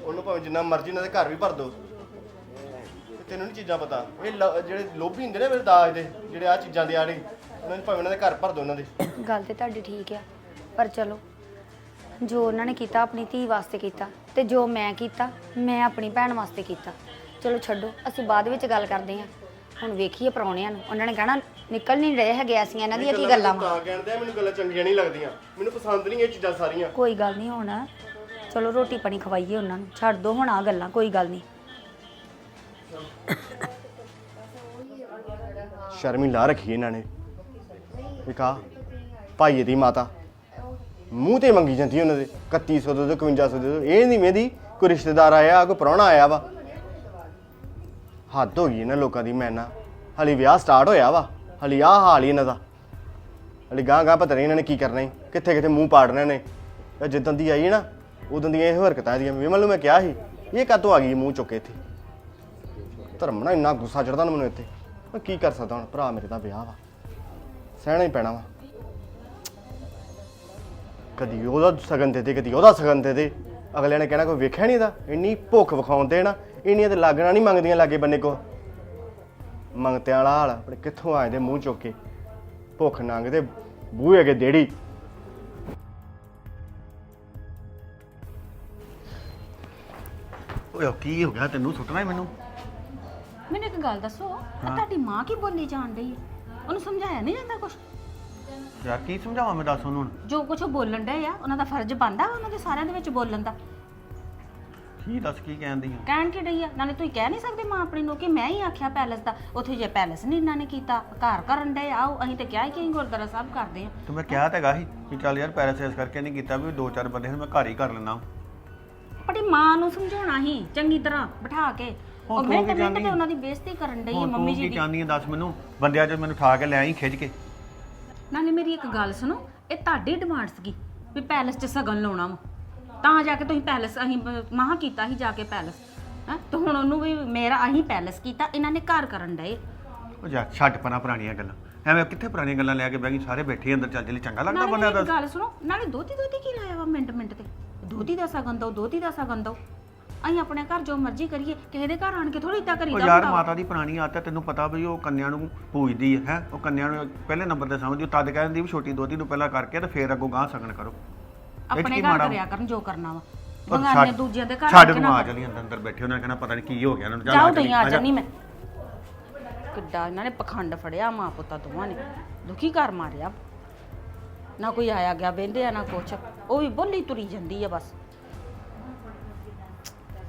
ਉਹਨੂੰ ਭਾਵੇਂ ਜਿੰਨਾ ਮਰਜ਼ੀ ਉਹਨਾਂ ਦੇ ਘਰ ਵੀ ਭਰ ਦੋ। ਤੇ ਤੈਨੂੰ ਨਹੀਂ ਚੀਜ਼ਾਂ ਪਤਾ। ਇਹ ਲ- ਜਿਹੜੇ ਲੋਭੀ ਹੁੰਦੇ ਨੇ ਮੇਰੇ ਦਾਜ ਦੇ ਜਿਹੜੇ ਆ ਚੀਜ਼ਾਂ ਦੇ ਆੜੇ ਉਹਨਾਂ ਨੂੰ ਭਾਵੇਂ ਉਹਨਾਂ ਦੇ ਘਰ ਭਰ ਦੋ ਉਹਨਾਂ ਦੇ। ਗੱਲ ਤੇ ਤੁਹਾਡੀ ਠੀਕ ਆ ਪਰ ਚਲੋ ਜੋ ਉਹਨਾਂ ਨੇ ਕੀਤਾ ਆਪਣੀ ਧੀ ਵਾਸਤੇ ਕੀਤਾ ਤੇ ਜੋ ਮੈਂ ਕੀਤਾ ਮੈਂ ਆਪਣੀ ਭੈਣ ਵਾਸਤੇ ਕੀਤਾ। ਚਲੋ ਛੱਡੋ ਅਸੀਂ ਬਾਅਦ ਵਿੱਚ ਗੱਲ ਕਰਦੇ ਹਾਂ। ਹੁਣ ਵੇਖੀਏ ਪਰੌਣਿਆਂ ਨੂੰ। ਉਹਨਾਂ ਨੇ ਕਹਿਣਾ ਨਿਕਲ ਨਹੀਂ ਰਹੇ ਹੈਗੇ ਅਸੀਂ ਇਹਨਾਂ ਦੀਆਂ ਕੀ ਗੱਲਾਂ ਵਾ ਤਾਂ ਕਹਿੰਦੇ ਆ, ਮੈਨੂੰ ਗੱਲਾਂ ਚੰਗੀਆਂ ਨਹੀਂ ਲੱਗਦੀਆਂ। ਮੈਨੂੰ ਪਸੰਦ ਨਹੀਂ ਇਹ ਚੀਜ਼ਾਂ ਸਾਰੀਆਂ। ਕੋਈ ਗੱਲ ਨਹੀਂ ਹੁਣ। ਚਲੋ ਰੋਟੀ ਪਾਣੀ ਖਵਾਈਏ ਉਹਨਾਂ ਨੂੰ। ਛੱਡ ਦੋ ਹੁਣ ਆ ਗੱਲਾਂ ਕੋਈ ਗੱਲ ਨਹੀਂ। ਸ਼ਰਮੀ ਲਾ ਰੱਖੀ ਇਹਨਾਂ ਨੇ। ਵਿਕਾ ਭਾਈਏ ਦੀ ਮਾਤਾ। ਮੂੰਹ ਤੇ ਮੰਗੀ ਜਾਂਦੀ ਉਹਨਾਂ ਦੇ 3100 ਦੇ ਦਿਓ 5100 ਦੇ ਦਿਓ। ਇਹ ਨਹੀਂ ਮੇਦੀ ਕੋਈ ਰਿਸ਼ਤੇਦਾਰ ਆਇਆ, ਕੋਈ ਪ੍ਰਾਹੁਣਾ ਆਇਆ ਵਾ। ਹੱਦ ਹੋ ਗਈ ਇਹਨਾਂ ਲੋਕਾਂ ਦੀ ਮੈਂ ਨਾ। ਹਲੀ ਵਿਆਹ ਸਟਾਰਟ ਹੋਇਆ ਵਾ। ਹਲੀ ਆਹ ਹਾਲ ਹੀ ਇਹਨਾਂ ਦਾ। ਹਲੀ ਗਾਂ ਗਾਂ ਪਤਾ ਨਹੀਂ ਇਹਨਾਂ ਨੇ ਕੀ ਕਰਨਾ ਹੈ ਕਿੱਥੇ ਕਿੱਥੇ ਮੂੰਹ ਪਾੜਨਾ ਨੇ ਇਹ ਜਿੱਦਾਂ ਦੀ ਆਈ ਨਾ, ਉਦੋਂ ਦੀਆਂ ਇਹ ਹਰਕਤਾਂ ਇਹਦੀਆਂ। ਵਿਮਲ ਨੂੰ ਮੈਂ ਕਿਹਾ ਸੀ, ਇਹ ਕਾਤੋਂ ਆ ਗਈ ਮੂੰਹ ਚੁੱਕ ਕੇ ਇੱਥੇ? ਧਰਮ ਨਾ ਇੰਨਾ ਗੁੱਸਾ ਚੜਦਾ ਨਾ ਮੈਨੂੰ ਇੱਥੇ। ਮੈਂ ਕੀ ਕਰ ਸਕਦਾ ਹੁਣ? ਭਰਾ ਮੇਰੇ ਦਾ ਵਿਆਹ ਵਾ। ਸਹਿਣਾ ਹੀ ਪੈਣਾ ਵਾ। ਕਦੀ ਉਹਦਾ ਸਗਨ ਦੇ ਦੇ ਕਦੀ ਉਹਦਾ ਸਗਨ ਦੇ ਦੇ। ਅਗਲਿਆਂ ਨੇ ਕਹਿਣਾ ਕੋਈ ਵੇਖਿਆ ਨਹੀਂ ਇਹਦਾ? ਇੰਨੀ ਭੁੱਖ ਵਿਖਾਉਂਦੇ ਨਾ ਇੰਨੀਆਂ ਤੇ ਲੱਗਣਾ ਨਹੀਂ ਮੰਗਦੀਆਂ ਲਾਗੇ ਬੰਨੇ ਕੋ ਮੰਗਤਿਆਂ ਵਾਲਾ ਹਾਲ ਆਪਣੇ ਕਿੱਥੋਂ ਆਏ ਦੇ ਮੂੰਹ ਚੁੱਕ ਕੇ? ਭੁੱਖ ਨੰਗਦੇ ਬੂਹੇ ਅਗੇ ਦੇੜੀ। ਓਏ ਕੀ ਹੋ ਗਿਆ? ਤੈਨੂੰ ਸੁੱਟਣਾ ਹੀ ਮੈਨੂੰ? ਮੈਨੂੰ ਇੱਕ ਗੱਲ ਦੱਸੋ ਆਹ ਤੁਹਾਡੀ ਮਾਂ ਕੀ ਬੋਲੀ ਜਾਣ ਰਹੀ ਹੈ? ਉਹਨੂੰ ਸਮਝਾਇਆ ਨਹੀਂ ਜਾਂਦਾ ਕੁਝ ਯਾਰ ਕੀ ਸਮਝਾਵਾਂ ਮੈਂ ਦੱਸ ਉਹਨੂੰ ਹੁਣ? ਜੋ ਕੁਝ ਉਹ ਬੋਲਣ ਡਏ ਆ ਉਹਨਾਂ ਦਾ ਫਰਜ਼ ਬਣਦਾ ਵਾ ਉਹਨਾਂ ਦੇ ਸਾਰਿਆਂ ਦੇ ਵਿੱਚ ਬੋਲਣ ਦਾ? ਕੀ ਦੱਸ ਕੀ ਕਹਿੰਦੀ ਆ? ਕਹਿਣ ਕੀ ਡਈ ਆ? ਨਾਲੇ ਤੁਸੀਂ ਕਹਿ ਨਹੀਂ ਸਕਦੇ ਮਾਂ ਆਪਣੀ ਨੂੰ ਕਿ ਮੈਂ ਹੀ ਆਖਿਆ ਪੈਲਸ ਦਾ। ਉੱਥੇ ਜੇ ਪੈਲਸ ਨਹੀਂ ਇਹਨਾਂ ਨੇ ਕੀਤਾ ਘਰ ਕਰਨ ਡਏ ਆਓ ਅਸੀਂ ਤੇ ਕਿਹਾ ਹੀ ਕਿ ਅਸੀਂ ਗੁਰਦੁਆਰਾ ਸਾਹਿਬ ਕਰਦੇ ਆ। ਤੇ ਮੈਂ ਕਿਹਾ ਤਾਂ ਹੈਗਾ ਸੀ ਕਿ ਚੱਲ ਯਾਰ ਪੈਰਸ ਇਸ ਕਰਕੇ ਨਹੀਂ ਕੀਤਾ ਵੀ ਦੋ ਚਾਰ ਬੰਦੇ ਹਨ ਮੈਂ ਘਰ ਹੀ ਕਰ ਲੈਣਾ ਆਪਣੀ ਮਾਂ ਨੂੰ ਸਮਝਾਉਣਾ ਹੀ ਚੰਗੀ ਤਰ੍ਹਾਂ ਬਿਠਾ ਕੇ। ਉਹ ਤੂੰ ਮਿੰਟ ਕੀ ਮਿੰਟ ਤੇ ਆ? ਉਹਨਾਂ ਦੀ ਬੇਇੱਜ਼ਤੀ ਕਰਨ ਡਈ ਹੈ ਹੁਣ ਮੰਮੀ ਤੂੰ ਜੀ ਕੀ ਦੀ। ਚਾਹੁੰਦੀ ਆ ਦੱਸ ਮੈਨੂੰ? ਬੰਦਿਆਂ 'ਚ ਮੈਨੂੰ ਠਾ ਕੇ ਲੈ ਆਈ ਖਿੱਚ ਕੇ। ਨਾਲੇ ਮੇਰੀ ਇੱਕ ਗੱਲ ਸੁਣੋ ਇਹ ਤੁਹਾਡੀ ਡਿਮਾਂਡ ਸੀਗੀ ਵੀ ਪੈਲਸ 'ਚ ਸਗਨ ਲਾਉਣਾ ਵਾ। ਤਾਂ ਜਾ ਕੇ ਤੁਸੀਂ ਪੈਲਸ ਅਸੀਂ ਮਹਾ ਕੀਤਾ ਸੀ ਜਾ ਕੇ ਪੈਲਸ ਹੈ ਤੇ ਹੁਣ ਉਹਨੂੰ ਵੀ ਮੇਰਾ ਅਸੀਂ ਪੈਲਸ ਕੀਤਾ ਇਹਨਾਂ ਨੇ ਘਰ ਕਰਨ ਡਏ। ਉਹ ਜਾ ਛੱਡ ਪਰਾਂ ਪੁਰਾਣੀਆਂ ਗੱਲਾਂ। ਐਵੇਂ ਕਿੱਥੇ ਪੁਰਾਣੀਆਂ ਗੱਲਾਂ ਲੈ ਕੇ ਬਹਿ ਗਈ? ਸਾਰੇ ਬੈਠੇ ਅੰਦਰ ਚੱਲ ਚੱਲੀ ਚੰਗਾ ਲੱਗਦਾ ਨਾਲੇ ਬੰਦਿਆਂ ਮੇਰੀ ਦਾ ਗੱਲ ਸੁਣੋ ਨਾਲੇ ਦੋਤੀ ਦੋਤੀ ਕੀ ਲਾਇਆ ਵਾ ਮਿੰਟ ਮਿੰਟ ਤੇ? ਦੋਤੀ ਦਾ ਸਗਨ ਦੋ ਦੋਤੀ ਦਾ ਸਗਨ ਦੋ ਅਸੀਂ ਆਪਣੇ ਘਰ ਜੋ ਮਰਜ਼ੀ ਕਰੀਏ ਕਿਸੇ ਦੇ ਘਰ ਆਣ ਕੇ ਥੋੜੀ ਇਦਾਂ ਉਹ ਕਰੀਦਾ ਯਾਰ ਹੁੰਦਾ ਵਾ। ਮਾਤਾ ਦੀ ਪੁਰਾਣੀ ਆਦਤ ਹੈ ਤੈਨੂੰ ਪਤਾ ਵੀ ਉਹ ਕੰਨਿਆਂ ਨੂੰ ਪੂਜਦੀ ਹੈ ਹੈ? ਉਹ ਕੰਨਿਆਂ ਨੂੰ ਪਹਿਲੇ ਨੰਬਰ ਤੇ ਸਮਝਦੀ ਉਹ ਤਦ ਕਹਿੰਦੀ ਵੀ ਛੋਟੀ ਦੋਤੀ ਨੂੰ ਪਹਿਲਾਂ ਕਰਕੇ ਤੇ ਫੇਰ ਅੱਗੋਂ ਗਾਂ ਸਗਨ ਕਰੋ। ਇਹ 'ਚ ਆਪਣੇ ਕੀ ਘਰ ਮਾੜਾ ਕਰਿਆ ਕਰਨ ਜੋ ਕਰਨਾ ਵਾ। ਉਹ ਬਗਾਨੇ ਛੱਡ- ਦੂਜਿਆਂ ਦੇ ਘਰ ਛੱਡ ਕੇ ਨੂੰ ਨਾ ਆ। ਚਲੀ ਅੰਦਰ ਅੰਦਰ ਬੈਠੇ ਉਹਨਾਂ ਨੇ ਕਹਿਣਾ ਪਤਾ ਨਹੀਂ ਕੀ ਹੋ ਗਿਆ ਇਹਨਾਂ ਨੂੰ ਚੱਲ ਜਾਓ ਆ ਤੁਸੀਂ ਆ ਜਾ। ਜਾਨੀ ਮੈਂ। ਕਿੱਡਾ ਇਹਨਾਂ ਨੇ ਪਖੰਡ ਫੜਿਆ ਮਾਂ ਪੁੱਤਾਂ ਦੋਵਾਂ ਨੇ। ਦੁਖੀ ਕਰ ਮਾਰਿਆ। ਨਾ ਕੋਈ ਆਇਆ ਗਿਆ ਵੇਂਦੇ ਆ ਨਾ ਕੁਛ। ਉਹ ਵੀ ਬੋਲੀ ਤੁਰੀ ਜਾਂਦੀ ਆ ਬਸ।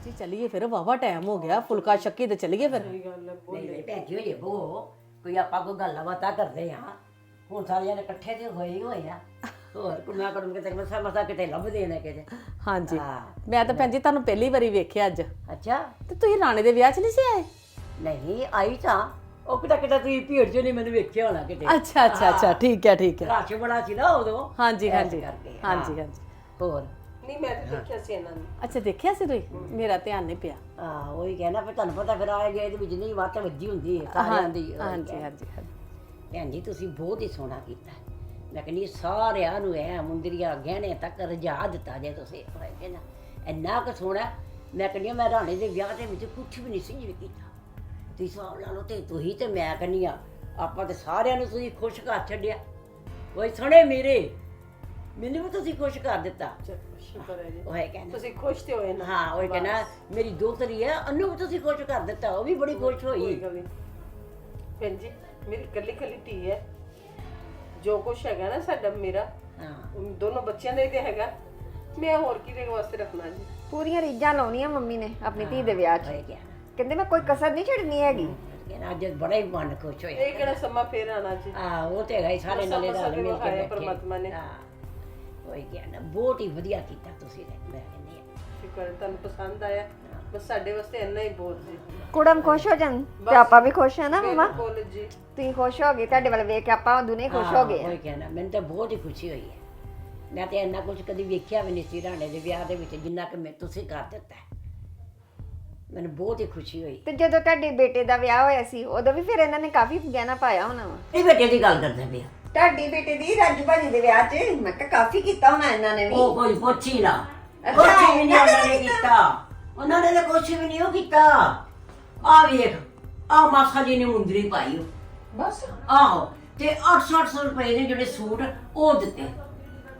ਜੀ ਚੱਲੀਏ ਫਿਰ। ਵਾਵਾ ਟਾਈਮ ਹੋ ਗਿਆ। ਫੁਲਕਾ ਛੱਕੀ ਤੇ ਚੱਲੀਏ ਫਿਰ। ਨਹੀਂ ਨਹੀਂ ਭੈਣ ਜੀ ਹੋਏ ਬੋ ਕੋਈ ਆਪਾਂ ਕੋਈ ਗੱਲਾਂ ਬਾਤਾਂ ਕਰਦੇ ਆ। ਹੁਣ ਸਾਰੇ ਜਣੇ ਇਕੱਠੇ ਤੇ ਹੋਏ ਹੀ ਹੋਏ ਆ। ਹੋਰ ਕੁੜੀਆਂ ਕਰਮ ਕਿਤੇ ਮਸਾ ਮਸਾ ਕਿਤੇ ਲੱਭਦੇ ਨੇ ਕਿਤੇ। ਹਾਂਜੀ। ਹਾਂ। ਮੈਂ ਤਾਂ ਭੈਣ ਜੀ ਤੁਹਾਨੂੰ ਪਹਿਲੀ ਵਾਰੀ ਵੇਖਿਆ ਅੱਜ। ਅੱਛਾ। ਤੇ ਤੁਸੀਂ ਰਾਣੇ ਦੇ ਵਿਆਹ 'ਚ ਨਹੀਂ ਸੀ ਆਏ? ਨਹੀਂ ਆਈ ਤਾਂ। ਉਹ ਕਿਤਾ ਕਿਤਾ ਤੁਸੀਂ ਭੀੜ ਚੋਂ ਨਹੀਂ ਮੈਨੂੰ ਵੇਖਿਆ ਹੋਣਾ ਕਿਤੇ। ਅੱਛਾ ਅੱਛਾ ਅੱਛਾ। ਠੀਕ ਹੈ ਠੀਕ ਹੈ। ਰਸ਼ ਬੜਾ ਸੀ ਨਾ ਉਦੋਂ। ਹਾਂਜੀ ਇਸ ਹਾਂਜੀ। ਕਰਕੇ, ਹਾਂਜੀ। ਹਾਂਜੀ। ਹੋਰ। ਨਹੀਂ ਮੈਂ ਤਾਂ ਦੇਖਿਆ ਸੀ ਇਹਨਾਂ ਨੂੰ। ਅੱਛਾ ਦੇਖਿਆ ਸੀ ਤੁਸੀਂ? ਮੇਰਾ ਧਿਆਨ ਨਹੀਂ ਪਿਆ। ਹਾਂ ਉਹੀ ਕਹਿਣਾ ਫਿਰ ਤੁਹਾਨੂੰ ਪਤਾ ਫਿਰ ਆਏ ਗਏ ਵਿੱਚ ਨਹੀਂ ਵੱਟ ਵੱਜੀ ਹੁੰਦੀ ਹੈ ਸਾਰਿਆਂ ਦੀ। ਉਹੀ ਹਾਂਜੀ। ਹਾਂਜੀ ਹਾਂਜੀ। ਭੈਣ ਜੀ ਤੁਸੀਂ ਬਹੁਤ ਹੀ ਸੋਹਣਾ ਕੀਤਾ। ਮੈਂ ਕਹਿੰਦੀ ਸਾਰਿਆਂ ਨੂੰ ਐ ਮੁੰਦਰੀਆਂ ਗਹਿਣੇ ਤੱਕ ਰਜਾ ਦਿੱਤਾ ਜੇ ਤੁਸੀਂ। ਹੋਏ ਨਾ ਇੰਨਾ ਕੁ ਸੋਹਣਾ ਮੈਂ ਕਹਿੰਦੀ ਮੈਂ ਰਾਣੇ ਦੇ ਵਿਆਹ ਦੇ ਵਿੱਚ ਕੁਝ ਵੀ ਨਹੀਂ ਸੀ ਜਿਵੇਂ ਕੀਤਾ। ਤੁਸੀਂ ਹਿਸਾਬ ਲਾ ਲਓ ਤੇ ਤੁਸੀਂ ਤੇ ਮੈਂ ਕਹਿੰਦੀ ਆ ਆਪਾਂ ਤੇ ਸਾਰਿਆਂ ਨੂੰ ਤੁਸੀਂ ਖੁਸ਼ ਕਰ ਛੱਡਿਆ। ਕੋਈ ਸਣੇ ਮੇਰੇ ਮੈਨੂੰ ਵੀ ਤੁਸੀਂ ਖੁਸ਼ ਕਰ ਦਿੱਤਾ। ਸ਼ੁਕਰ ਹੈ ਜੀ। ਉਹ ਹੈ ਕਹਿੰਦਾ। ਤੁਸੀਂ ਖੁਸ਼ ਤੇ ਹੋਏ ਨਾ। ਹਾਂ ਉਹ ਕਹਿੰਦਾ ਮੇਰੀ ਦੋਤਰੀ ਹੈ ਉਹਨੂੰ ਵੀ ਤੁਸੀਂ ਖੁਸ਼ ਕਰ ਦਿੱਤਾ ਉਹ ਵੀ ਬੜੀ ਖੁਸ਼ ਹੋਈ। ਭੈਣ ਜੀ ਮੇਰੀ ਕੱਲੀ ਕੱਲੀ ਧੀ ਹੈ। ਜੋ ਕੁਛ ਹੈਗਾ ਨਾ ਸਾਡਾ ਮੇਰਾ ਹਾਂ। ਦੋਨੋਂ ਬੱਚਿਆਂ ਦਾ ਹੀ ਤੇ ਹੈਗਾ। ਮੈਂ ਹੋਰ ਕਿਹਦੇ ਵਾਸਤੇ ਰੱਖਣਾ ਜੀ? ਪੂਰੀਆਂ ਰੀਝਾਂ ਲਾਉਣੀਆਂ ਮੰਮੀ ਨੇ ਆਪਣੀ ਧੀ ਦੇ ਵਿਆਹ 'ਚ। ਕਹਿੰਦੇ ਮੈਂ ਕੋਈ ਕਸਰ ਨਹੀਂ ਛੱਡਣੀ ਹੈਗੀ। ਕਹਿੰਦਾ ਅੱਜ ਬੜਾ ਹੀ ਮਨ ਖੁਸ਼ ਹੋਇਆ ਇਹ ਕਿਹੜਾ ਸਮਾਂ ਫੇਰ ਆਣਾ ਜੀ? ਆ ਉਹ ਤੇ ਹੈਗਾ ਹੀ ਸਾਰੇ ਨਾਲੇ ਨਾਲ ਮਿਲ ਕੇ ਬੈਠੇ। ਪ੍ਰਮਾਤਮਾ ਨੇ। ਹਾਂ। ਉਹੀ ਕਹਿੰਦਾ ਬਹੁਤ ਹੀ ਵਧੀਆ ਕੀਤਾ ਤੁਸੀਂ ਨੇ ਮੈਂ ਕਹਿੰਦੀ ਹਾਂ। ਸ਼ੁਕਰ ਹੈ ਤੁਹਾਨੂੰ ਪਸੰਦ ਆਇਆ। ਬਸ ਸਾਡੇ ਵਾਸਤੇ ਇੰਨਾ ਹੀ ਬਹੁਤ ਜੀ ਕੁੜਮ ਖੁਸ਼ ਹੋ ਜਾਣ? ਤੇ ਆਪਾਂ ਵੀ ਖੁਸ਼ ਹਾਂ ਨਾ ਮਮਾ? ਬਿਲਕੁਲ ਜੀ। ਤੁਸੀਂ ਖੁਸ਼ ਹੋ ਗਏ ਤੁਹਾਡੇ ਵੱਲ ਵੇਖ ਕੇ ਆਪਾਂ ਦੁਨੇ ਖੁਸ਼ ਹੋ ਗਏ ਹਾਂ, ਉਹੀ ਕਹਿੰਦਾ ਮੈਨੂੰ ਤਾਂ ਬਹੁਤ ਹੀ ਖੁਸ਼ੀ ਹੋਈ ਹੈ। ਮੈਂ ਤੇ ਇੰਨਾ ਕੁਝ ਕਦੀ ਵੇਖਿਆ ਵੀ ਨਹੀਂ ਸੀ ਰਾਣੇ ਦੇ ਵਿਆਹ ਦੇ ਵਿੱਚ ਜਿੰਨਾ ਕਿ ਮੈਂ ਤੁਸੀਂ ਕਰ ਦਿੱਤਾ ਹੈ। ਮੈਨੂੰ ਬਹੁਤ ਹੀ ਖੁਸ਼ੀ ਹੋਈ। ਤੇ ਜਦੋਂ ਤੁਹਾਡੇ ਬੇਟੇ ਦਾ ਵਿਆਹ ਹੋਇਆ ਸੀ ਉਦੋਂ ਵੀ ਫਿਰ ਇਹਨਾਂ ਨੇ ਕਾਫੀ ਗਹਿਣਾ ਪਾਇਆ ਹੋਣਾ ਵਾ? ਇਹ ਬੇਟੇ ਦੀ ਗੱਲ ਕਰਦੇ ਪਿਆ? ਤੁਹਾਡੀ ਬੇਟੇ ਦੀ ਰਾਜੂ ਭਾਜੀ ਦੇ ਵਿਆਹ 'ਚ। ਮੈਂ ਕਿਹਾ ਕਾਫੀ ਕੀਤਾ ਹੋਣਾ ਇਹਨਾਂ ਨੇ ਉਹ ਕੋਈ ਪੁੱਛੀ ਨਾ। ਕੁਛ ਵੀ ਨਹੀਂ ਉਹਨਾਂ ਨੇ ਨੇ ਕੀਤਾ। ਉਹਨਾਂ ਨੇ ਤਾਂ ਕੁਛ ਵੀ ਨਹੀਂ ਉਹ ਕੀਤਾ। ਆ ਵੇਖ ਆ ਮਾਸਾ ਜੀ ਨੇ ਮੁੰਦਰੀ ਪਾਈ ਉਹ। ਬਸ। ਆਹੋ ਤੇ 800 ਰੁਪਏ ਦੇ ਜਿਹੜੇ ਸੂਟ ਉਹ ਦਿੱਤੇ।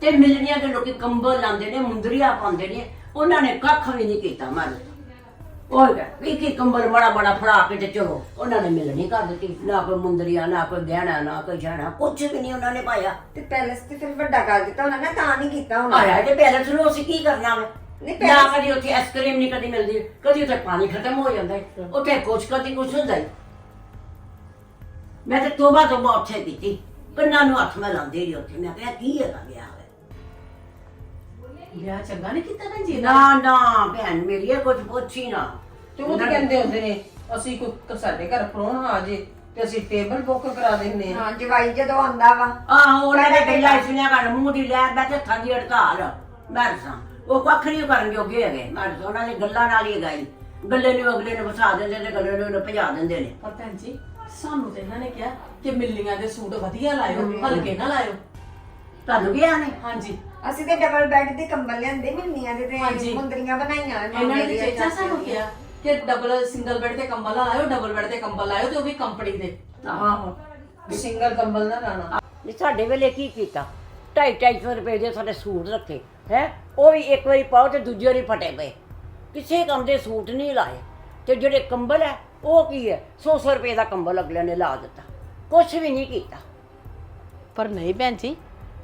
ਤੇ ਮਿਲਣੀਆਂ ਦੇ ਲੋਕੀ ਕੰਬਲ ਲਾਉਂਦੇ ਨੇ ਮੁੰਦਰੀਆਂ ਪਾਉਂਦੇ ਨੇ। ਉਹਨਾਂ ਨੇ ਕੱਖ ਵੀ ਨਹੀਂ ਕੀਤਾ ਮਨ ਉਹ ਵੀ ਕੀ ਕੰਬਲ ਮੜਾ ਮੜਾ ਫੜਾ ਕੇ ਤੇ ਚਲੋ। ਉਹਨਾਂ ਨੇ ਮਿਲਣੀ ਕਰ ਦਿੱਤੀ। ਨਾ ਕੋਈ ਮੁੰਦਰੀਆਂ ਨਾ ਕੋਈ ਗਹਿਣਾ ਨਾ ਕੋਈ ਜਾਣਾ ਕੁਝ ਵੀ ਨਹੀਂ ਉਹਨਾਂ ਨੇ ਪਾਇਆ। ਤੇ ਪੈਲਸ ਤੇ ਫਿਰ ਵੱਡਾ ਕਰ ਦਿੱਤਾ ਉਹਨਾਂ ਨੇ ਤਾਂ ਨਹੀਂ ਕੀਤਾ ਹੋਣਾ ਆਇਆ ਤੇ ਪੈਲਸ ਨੂੰ ਅਸੀਂ ਕੀ ਕਰਨਾ ਵਾ? ਨਹੀਂ, ਨਾ ਪੈਲਸ- ਕਦੀ ਉੱਥੇ ਆਈਸਕ੍ਰੀਮ ਨਹੀਂ ਕਦੀ ਮਿਲਦੀ। ਕਦੀ ਉੱਥੇ ਪਾਣੀ ਖਤਮ ਹੋ ਜਾਂਦਾ ਹੈ। ਉੱਥੇ ਕੁਛ ਕਦੀ ਕੁਛ ਹੁੰਦਾ ਹੈ ਮੈਂ ਤੇ ਤੋਬਾ ਤੋਬਾ ਉੱਥੇ ਕੀਤੀ। ਕੰਨਾਂ ਨੂੰ ਹੱਥ ਮੈਂ ਲਾਉਂਦੀ ਰਹੀ ਉੱਥੇ। ਮੈਂ ਕਿਹਾ ਕੀ ਹੈਗਾ ਹੋਇਆ ਵਿਆਹ ਚੰਗਾ ਨਹੀਂ ਕੀਤਾ ਭੈਣ ਜੀ ਨਾ ਨਾ ਭੈਣ ਮੇਰੀ ਇਹ ਕੁਝ ਪੁੱਛੀ ਨਾ। ਤੇ ਉਹ ਤਾਂ ਕਹਿੰਦੇ ਹੁੰਦੇ ਨੇ? ਅਸੀਂ ਕੋਈ ਸਾਡੇ ਘਰ ਪ੍ਰਾਹੁਣਾ ਆ ਜੇ ਤੇ ਅਸੀਂ ਟੇਬਲ ਬੁੱਕ ਕਰਾ ਦਿੰਨੇ ਆ ਹਾਂ ਜਵਾਈ ਜਦੋਂ ਆਉਂਦਾ ਵਾ। ਆਹੋ ਉਹਨਾਂ ਨੇ ਕਹਿੰਦੇ ਗੱਲਾਂ ਸੁਣਿਆ ਕਰ ਮੂੰਹ ਦੀ ਲੈ ਬੈਠੇ ਹੱਥਾਂ ਦੀ ਅੜਕਾਲ ਮੈਂ ਦੱਸਾਂ ਉਹ ਕੱਖ ਨਹੀਂ ਕਰਨ ਜੋਗੇ ਹੈਗੇ। ਮੈਂ ਦੱਸਾਂ, ਉਹਨਾਂ ਨੇ ਗੱਲਾਂ ਨਾਲ ਹੀ ਗਾਈ ਗੱਲੇ ਨੂੰ ਅਗਲੇ ਨੂੰ ਵਸਾ ਦਿੰਦੇ ਨੇ ਗੱਲੇ ਨੂੰ ਭਜਾ ਦਿੰਦੇ ਨੇ। ਪਰ ਭੈਣ ਜੀ ਸਾਨੂੰ ਤੇ ਇਹਨਾਂ ਨੇ ਕਿਹਾ ਕਿ ਮਿੱਲੀਆਂ ਦੇ ਸੂਟ ਵਧੀਆ ਲਾਇਓ ਹਲਕੇ ਨਾ ਲਾਇਓ। ਤੁਹਾਨੂੰ ਗਿਆ ਨੇ ਹਾਂਜੀ। ਅਸੀਂ ਤੇ ਡਬਲ ਬੈੱਡ ਦੇ ਕੰਬਲ ਲਿਆਂਦੇ ਮਿਲਨੀਆਂ ਦੇ ਹਾਂਜੀ। ਤੇ ਮੁੰਦਰੀਆਂ ਬਣਾਈਆਂ ਇਹਨਾਂ ਨੇ ਤੇ। ਚੇਚਾ ਸਾਨੂੰ ਕਿਹਾ ਕਿ ਡਬਲ ਸਿੰਗਲ ਬੈੱਡ ਤੇ ਕੰਬਲ ਨਾ ਲਾਇਓ ਡਬਲ ਬੈੱਡ ਤੇ ਕੰਬਲ ਲਾਇਓ ਤੇ ਉਹ ਵੀ ਕੰਪਨੀ ਦੇ। ਆਹੋ। ਸਿੰਗਲ ਕੰਬਲ ਨਾ ਲਾਣਾ। ਨਹੀਂ ਸਾਡੇ ਵੇਲੇ ਕੀ ਕੀਤਾ? ਢਾਈ ਢਾਈ ਸੌ ਰੁਪਏ ਦੇ ਸਾਡੇ ਸੂਟ ਰੱਖੇ ਹੈ? ਉਹ ਵੀ ਇੱਕ ਵਾਰੀ ਪਾਓ ਤੇ ਦੂਜੇ ਵਾਰੀ ਫਟੇ ਪਏ। ਕਿਸੇ ਕੰਮ ਦੇ ਸੂਟ ਨਹੀਂ ਲਾਏ। ਤੇ ਜਿਹੜੇ ਕੰਬਲ ਹੈ ਉਹ ਕੀ ਹੈ? 100 100 ਰੁਪਏ ਦਾ ਕੰਬਲ ਅਗਲੇ ਨੇ ਲਾ ਦਿੱਤਾ। ਕੁਝ ਵੀ ਨਹੀਂ ਕੀਤਾ। ਪਰ ਨਹੀਂ ਭੈਣ ਜੀ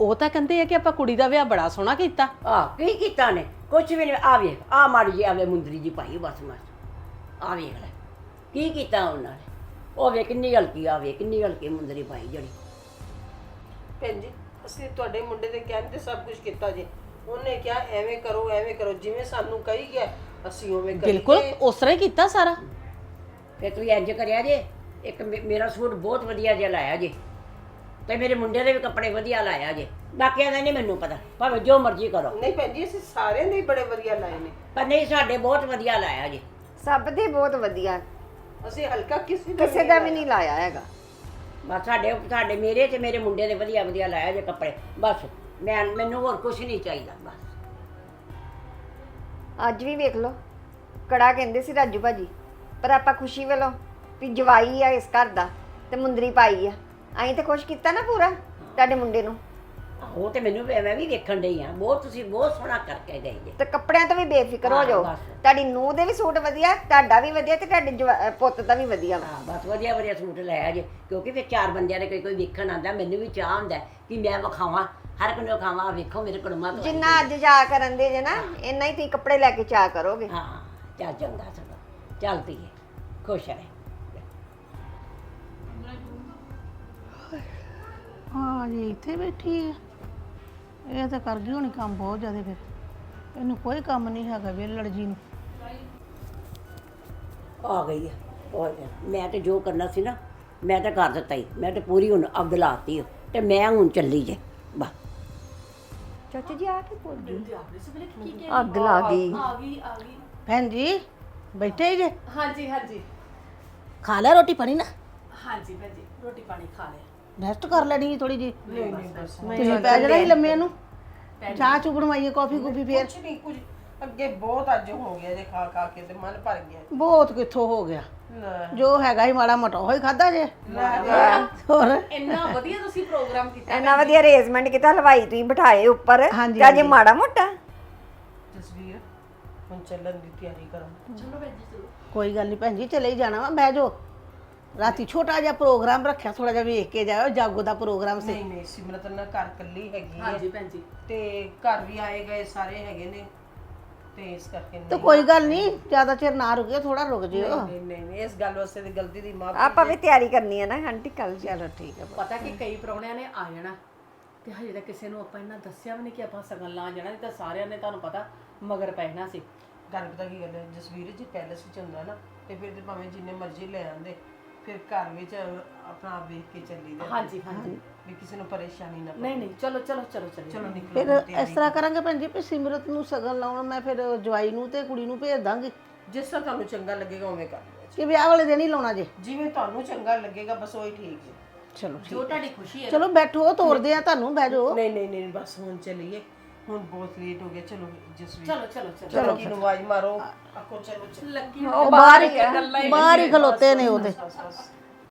ਉਹ ਤਾਂ ਕਹਿੰਦੇ ਆ ਕਿ ਆਪਾਂ ਕੁੜੀ ਦਾ ਵਿਆਹ ਬੜਾ ਸੋਹਣਾ ਕੀਤਾ। ਆ ਕੀ ਕੀਤਾ ਨੇ? ਕੁਝ ਵੀ ਨਹੀਂ ਆ ਵੇਖ ਆ ਮਾੜੀ ਜੀ ਆਵੇ ਮੁੰਦਰੀ ਜੀ ਪਾਈ ਬਸ ਬਸ। ਆ ਵੇਖ ਲੈ ਕੀ ਕੀਤਾ ਉਹਨਾਂ ਨੇ? ਉਹ ਵੇ ਕਿੰਨੀ ਹਲਕੀ ਆਵੇ ਕਿੰਨੀ ਹਲਕੀ ਮੁੰਦਰੀ ਪਾਈ ਜਿਹੜੀ। ਭੈਣ ਜੀ ਅਸੀਂ ਤੁਹਾਡੇ ਮੁੰਡੇ ਦੇ ਕਹਿਣ ਤੇ ਸਭ ਕੁਝ ਕੀਤਾ ਜੀ। ਉਹਨੇ ਕਿਹਾ ਐਵੇਂ ਕਰੋ ਐਵੇਂ ਕਰੋ ਜਿਵੇਂ ਸਾਨੂੰ ਕਹੀ ਗਿਆ ਅਸੀਂ ਉਵੇਂ ਕਰੀਏ। ਬਿਲਕੁਲ ਉਸ ਤਰ੍ਹਾਂ ਹੀ ਕੀਤਾ ਸਾਰਾ। ਫਿਰ ਤੁਸੀਂ ਇੰਜ ਕਰਿਆ ਜੇ ਇੱਕ ਮੇ- ਮੇਰਾ ਸੂਟ ਬਹੁਤ ਵਧੀਆ ਜਿਹਾ ਲਾਇਆ ਜੇ। ਤੇ ਮੇਰੇ ਮੁੰਡੇ ਦੇ ਵੀ ਕੱਪੜੇ ਵਧੀਆ ਲਾਇਆ ਜੇ। ਬਾਕੀਆਂ ਦਾ ਨਹੀਂ ਮੈਨੂੰ ਪਤਾ। ਭਾਵੇਂ ਜੋ ਮਰਜ਼ੀ ਕਰੋ। ਨਹੀਂ ਭੈਣ ਜੀ ਅਸੀਂ ਸਾਰਿਆਂ ਦੇ ਹੀ ਬੜੇ ਵਧੀਆ ਲਾਏ ਨੇ। ਪਰ ਨਹੀਂ ਸਾਡੇ ਬਹੁਤ ਵਧੀਆ ਲਾਇਆ ਜੇ। ਸਭ ਦੇ ਬਹੁਤ ਵਧੀਆ। ਅਸੀਂ ਹਲਕਾ ਕਿਸੇ ਦਾ ਕਿਸੇ ਦਾ ਵੀ ਨਹੀਂ ਲਾਇਆ। ਹੈਗਾ। ਬਸ ਸਾਡੇ ਸਾਡੇ ਮੇਰੇ ਤੇ ਮੇਰੇ ਮੁੰਡੇ ਦੇ ਵਧੀਆ ਵਧੀਆ ਲਾਇਆ ਜੇ ਕੱਪੜੇ। ਬਸ ਮੈਂ ਮੈਨੂੰ ਹੋਰ ਕੁਝ ਨਹੀਂ ਚਾਹੀਦਾ ਬਸ। ਅੱਜ ਵੀ ਵੇਖ ਲਓ। ਕੜਾ ਕਹਿੰਦੇ ਸੀ ਰਾਜੂ ਭਾਜੀ। ਪਰ ਆਪਾਂ ਖੁਸ਼ੀ ਵੱਲੋਂ ਵੀ ਜਵਾਈ ਆ ਇਸ ਘਰ ਦਾ ਤੇ ਮੁੰਦਰੀ ਪਾਈ ਆ। ਅਸੀਂ ਤੇ ਖੁਸ਼ ਕੀਤਾ ਨਾ ਪੂਰਾ ਤੁਹਾਡੇ ਮੁੰਡੇ ਨੂੰ। ਉਹ ਤੇ ਮੈਨੂੰ ਵੀ- ਮੈਂ ਵੀ ਵੇਖਣ ਡਈ ਆ। ਬਹੁਤ ਤੁਸੀਂ ਬਹੁਤ ਸੋਹਣਾ ਕਰਕੇ ਗਏ ਜੇ। ਤੇ ਕੱਪੜਿਆਂ ਤੋਂ ਵੀ ਬੇਫਿਕਰ ਹੋ ਹਾਂ, ਜਾਓ। ਬਸ। ਤੁਹਾਡੀ ਨੂੰਹ ਦੇ ਵੀ ਸੂਟ ਵਧੀਆ ਤੁਹਾਡਾ ਵੀ ਵਧੀਆ ਤੇ ਤੁਹਾਡੇ ਜਵਾ- ਅਹ ਪੁੱਤ ਦਾ ਵੀ ਵਧੀਆ ਵਾ। ਹਾਂ ਬਸ ਵਧੀਆ ਵਧੀਆ ਸੂਟ ਲੈ ਆ ਜੇ ਕਿਉਂਕਿ ਫਿਰ ਚਾਰ ਬੰਦਿਆਂ ਨੇ ਕੋਈ ਕੋਈ ਵੇਖਣ ਆਂਦਾ ਮੈਨੂੰ ਵੀ ਚਾਹ ਹੁੰਦਾ ਹੈ ਕਿ ਮੈਂ ਵਿਖਾਵਾਂ ਹਰ ਕੋਈ ਨੂੰ ਵਿਖਾਵਾਂ ਵੇਖੋ ਮੇਰੇ ਕੁੜਮਾ ਤੋਂ ਆਈ ਜਿੰਨਾ ਅੱਜ ਜਾ ਕਰਨ ਦੇ ਜੇ ਨਾ ਇੰਨਾ ਹੀ ਤੁਸੀਂ ਕੱਪੜੇ ਲੈ ਕੇ ਚਾ ਕਰੋਗੇ। ਹਾਂ ਚੱਲ ਚੰਗਾ ਸਗੋਂ। ਚੱਲ ਪੀਏ ਖੁਸ਼ ਰਹੇ। ਹਾਂ ਜੀ ਇੱਥੇ ਬੈਠੀ ਹੈ ਇਹ ਤਾਂ ਕਰ ਗਈ ਹੋਣੀ ਕੰਮ ਬਹੁਤ ਜ਼ਿਆਦਾ ਫਿਰ। ਇਹਨੂੰ ਕੋਈ ਕੰਮ ਨਹੀਂ ਹੈਗਾ ਵੇਲੜ ਜੀ ਨੂੰ। ਆ ਗਈ ਆ ਲੈ, ਮੈਂ ਤੇ ਜੋ ਕਰਨਾ ਸੀ ਨਾ ਮੈਂ ਤਾਂ ਕਰ ਦਿੱਤਾ ਹੀ ਮੈਂ ਤੇ ਪੂਰੀ ਹੁਣ ਅੱਗ ਲਾਤੀ ਓ, ਤੇ ਮੈਂ ਹੁਣ ਚੱਲੀ ਜੇ। ਬਸ। ਚਾਚਾ ਜੀ ਆ ਕੇ ਬੋਲ ਕੀ ਅੱਗ ਲਾ ਗਈ। ਗਈ ਗਈ। ਭੈਣ ਜੀ ਬੈਠੇ ਹੀ ਜੇ? ਹਾਂਜੀ ਹਾਂਜੀ। ਖਾ ਲਿਆ ਰੋਟੀ ਪਾਣੀ ਨਾ? ਹਾਂਜੀ ਭੈਣ ਜੀ ਰੋਟੀ ਪਾਣੀ ਖਾ ਲਿਆ। ਰੈਸਟ ਕਰ ਲੈਣੀ ਥੋੜੀ ਜੀ ਤੁਸੀਂ ਪੈ ਜਾਣਾ ਸੀ ਲੰਮੇ ਨੂੰ? ਚਾਹ ਚੂ ਬਣਵਾਈਏ ਕਾਫੀ ਕੂਫੀ ਫੇਰ? ਕੁਛ ਨਹੀਂ ਕੁਝ ਅੱਗੇ ਬਹੁਤ ਅੱਜ ਹੋ ਗਿਆ ਜੇ ਖਾ ਖਾ ਕੇ ਤੇ ਮਨ ਭਰ ਗਿਆ। ਬਹੁਤ ਕਿੱਥੋਂ ਹੋ ਗਿਆ? ਲੈ। ਜੋ ਹੈਗਾ ਹੀ ਮਾੜਾ ਮੋਟਾ ਉਹ ਹੀ ਖਾਦਾ ਜੇ ਹੋਰ? ਇੰਨਾ ਵਧੀਆ ਤੁਸੀਂ ਪ੍ਰੋਗਰਾਮ ਕੀਤਾ। ਇੰਨਾ ਵਧੀਆ ਅਰੇਂਜਮੈਂਟ ਕੀਤਾ ਹਲਵਾਈ ਤੁਸੀਂ ਬਿਠਾਏ ਉੱਪਰ। ਹਾਂਜੀ, ਤੇ ਅਜੇ ਹਾਂਜੀ। ਮਾੜਾ ਮੋਟਾ। ਤਸਵੀਰ। ਹੁਣ ਚੱਲਣ ਦੀ ਤਿਆਰੀ ਕਰੋ ਚਲੋ ਭੈਣ ਜੀ ਚਲੋ। ਕੋਈ ਗੱਲ ਨਹੀਂ ਭੈਣ ਜੀ ਚਲੇ ਹੀ ਜਾਣਾ ਵਾ ਬਹਿ ਜਾਓ। ਰਾਤੀ ਛੋਟਾ ਜਿਹਾ ਪ੍ਰੋਗਰਾਮ ਰੱਖਿਆ ਥੋੜਾ ਜਿਹਾ ਵੇਖ ਕੇ ਜਾਇਓ ਜਾਗੋ ਦਾ ਪ੍ਰੋਗਰਾਮ ਸੀ। ਨਹੀਂ ਨਹੀਂ ਸਿਮਰਤ ਨਾ ਘਰ ਕੱਲੀ ਹੈਗੀ ਹੈ। ਹਾਂਜੀ ਭੈਣ ਜੀ। ਤੇ ਘਰ ਵੀ ਆਏ ਗਏ ਸਾਰੇ ਹੈਗੇ ਨੇ। ਤੇ ਇਸ ਕਰਕੇ ਤੇ ਨਹੀਂ ਕੋਈ ਗੱਲ ਨਹੀਂ ਜ਼ਿਆਦਾ ਚਿਰ ਨਾ ਰੁਕਿਓ ਥੋੜਾ ਰੁਕ ਜਿਓ। ਨਹੀਂ ਨਹੀਂ ਨਹੀਂ ਇਸ ਗੱਲ ਵਾਸਤੇ ਦੀ ਗਲਤੀ ਦੀ ਮਾਫੀ ਆਪਾਂ ਵੀ ਤਿਆਰੀ ਕਰਨੀ ਹੈ ਨਾ ਆਂਟੀ ਕੱਲ ਚਲੋ ਠੀਕ ਹੈ। ਪਤਾ ਕਿ ਕਈ ਪ੍ਰਾਹੁਣਿਆਂ ਨੇ ਆ ਜਾਣਾ ਤੇ ਹਜੇ ਤਾਂ ਕਿਸੇ ਨੂੰ ਆਪਾਂ ਇਹਨਾਂ ਦੱਸਿਆ ਵੀ ਨਹੀਂ ਕਿ ਆਪਾਂ ਸਗਨ ਲਾ ਜਾਣਾ ਨਹੀਂ ਤਾਂ ਸਾਰਿਆਂ ਨੇ ਤੁਹਾਨੂੰ ਪਤਾ ਮਗਰ ਪੈਣਾ ਸੀ। ਗੱਲ ਪਤਾ ਕੀ ਗੱਲ ਹੈ ਜਸਵੀਰ ਜੀ ਪੈਲਸ ਵਿੱਚ ਹੁੰਦਾ ਨਾ ਤੇ ਫਿਰ ਤੇ ਭਾਵੇਂ ਜਿੰਨੇ ਮਰਜ਼ੀ ਲੈ ਆਂਦੇ ਫਿਰ ਘਰ ਵਿੱਚ ਆਪਣਾ ਆਪ ਵੇਖ ਕੇ ਚੱਲੀ ਦਾ ਹਾਂਜੀ ਹਾਂਜੀ। ਵੀ ਕਿਸੇ ਨੂੰ ਪਰੇਸ਼ਾਨੀ ਨਾ ਪਵੇ। ਨਹੀਂ ਨਹੀਂ ਚਲੋ ਚਲੋ ਚਲੋ ਚਲੋ। ਚਲੋ ਨਿਕਲੋ ਫਿਰ ਇਸ ਤਰ੍ਹਾਂ ਕਰਾਂਗੇ ਭੈਣ ਜੀ ਵੀ ਸਿਮਰਤ ਨੂੰ ਸਗਨ ਲਾਉਣ ਮੈਂ ਫਿਰ ਜਵਾਈ ਨੂੰ ਤੇ ਕੁੜੀ ਨੂੰ ਭੇਜ ਦਾਂਗੀ। ਜਿਸ ਤਰ੍ਹਾਂ ਤੁਹਾਨੂੰ ਚੰਗਾ ਲੱਗੇਗਾ ਉਵੇਂ ਕਰ ਲਿਓ ਕਿ ਵਿਆਹ ਵਾਲੇ ਦਿਨ ਹੀ ਲਾਉਣਾ ਜੇ। ਜਿਵੇਂ ਤੁਹਾਨੂੰ ਚੰਗਾ ਲੱਗੇਗਾ ਬਸ ਉਹੀ ਠੀਕ ਜੀ। ਚਲੋ ਜੋ ਤੁਹਾਡੀ ਖੁਸ਼ੀ ਹੈ। ਚਲੋ ਬੈਠੋ ਤੋਰਦੇ ਆ ਤੁਹਾਨੂੰ ਬਹਿ ਜਾਓ। ਨਹੀਂ ਨਹੀਂ ਨਹੀਂ ਬਸ ਹੁਣ ਚੱਲੀਏ। ਹੁਣ ਬਹੁਤ ਲੇਟ ਹੋ ਗਿਆ ਚਲੋ ਜਸਵੀਰ ਚਲੋ ਚਲੋ ਚਲੋ। ਚਲੋ ਕੀ ਨੂੰ ਆਵਾਜ਼ ਮਾਰੋ। ਆਕੋ ਚਲੋ ਉਹ ਬਾਹਰ ਹੀ ਬਾਹਰ ਹੀ ਖਲੋਤੇ ਨੇ ਉਹਦੇ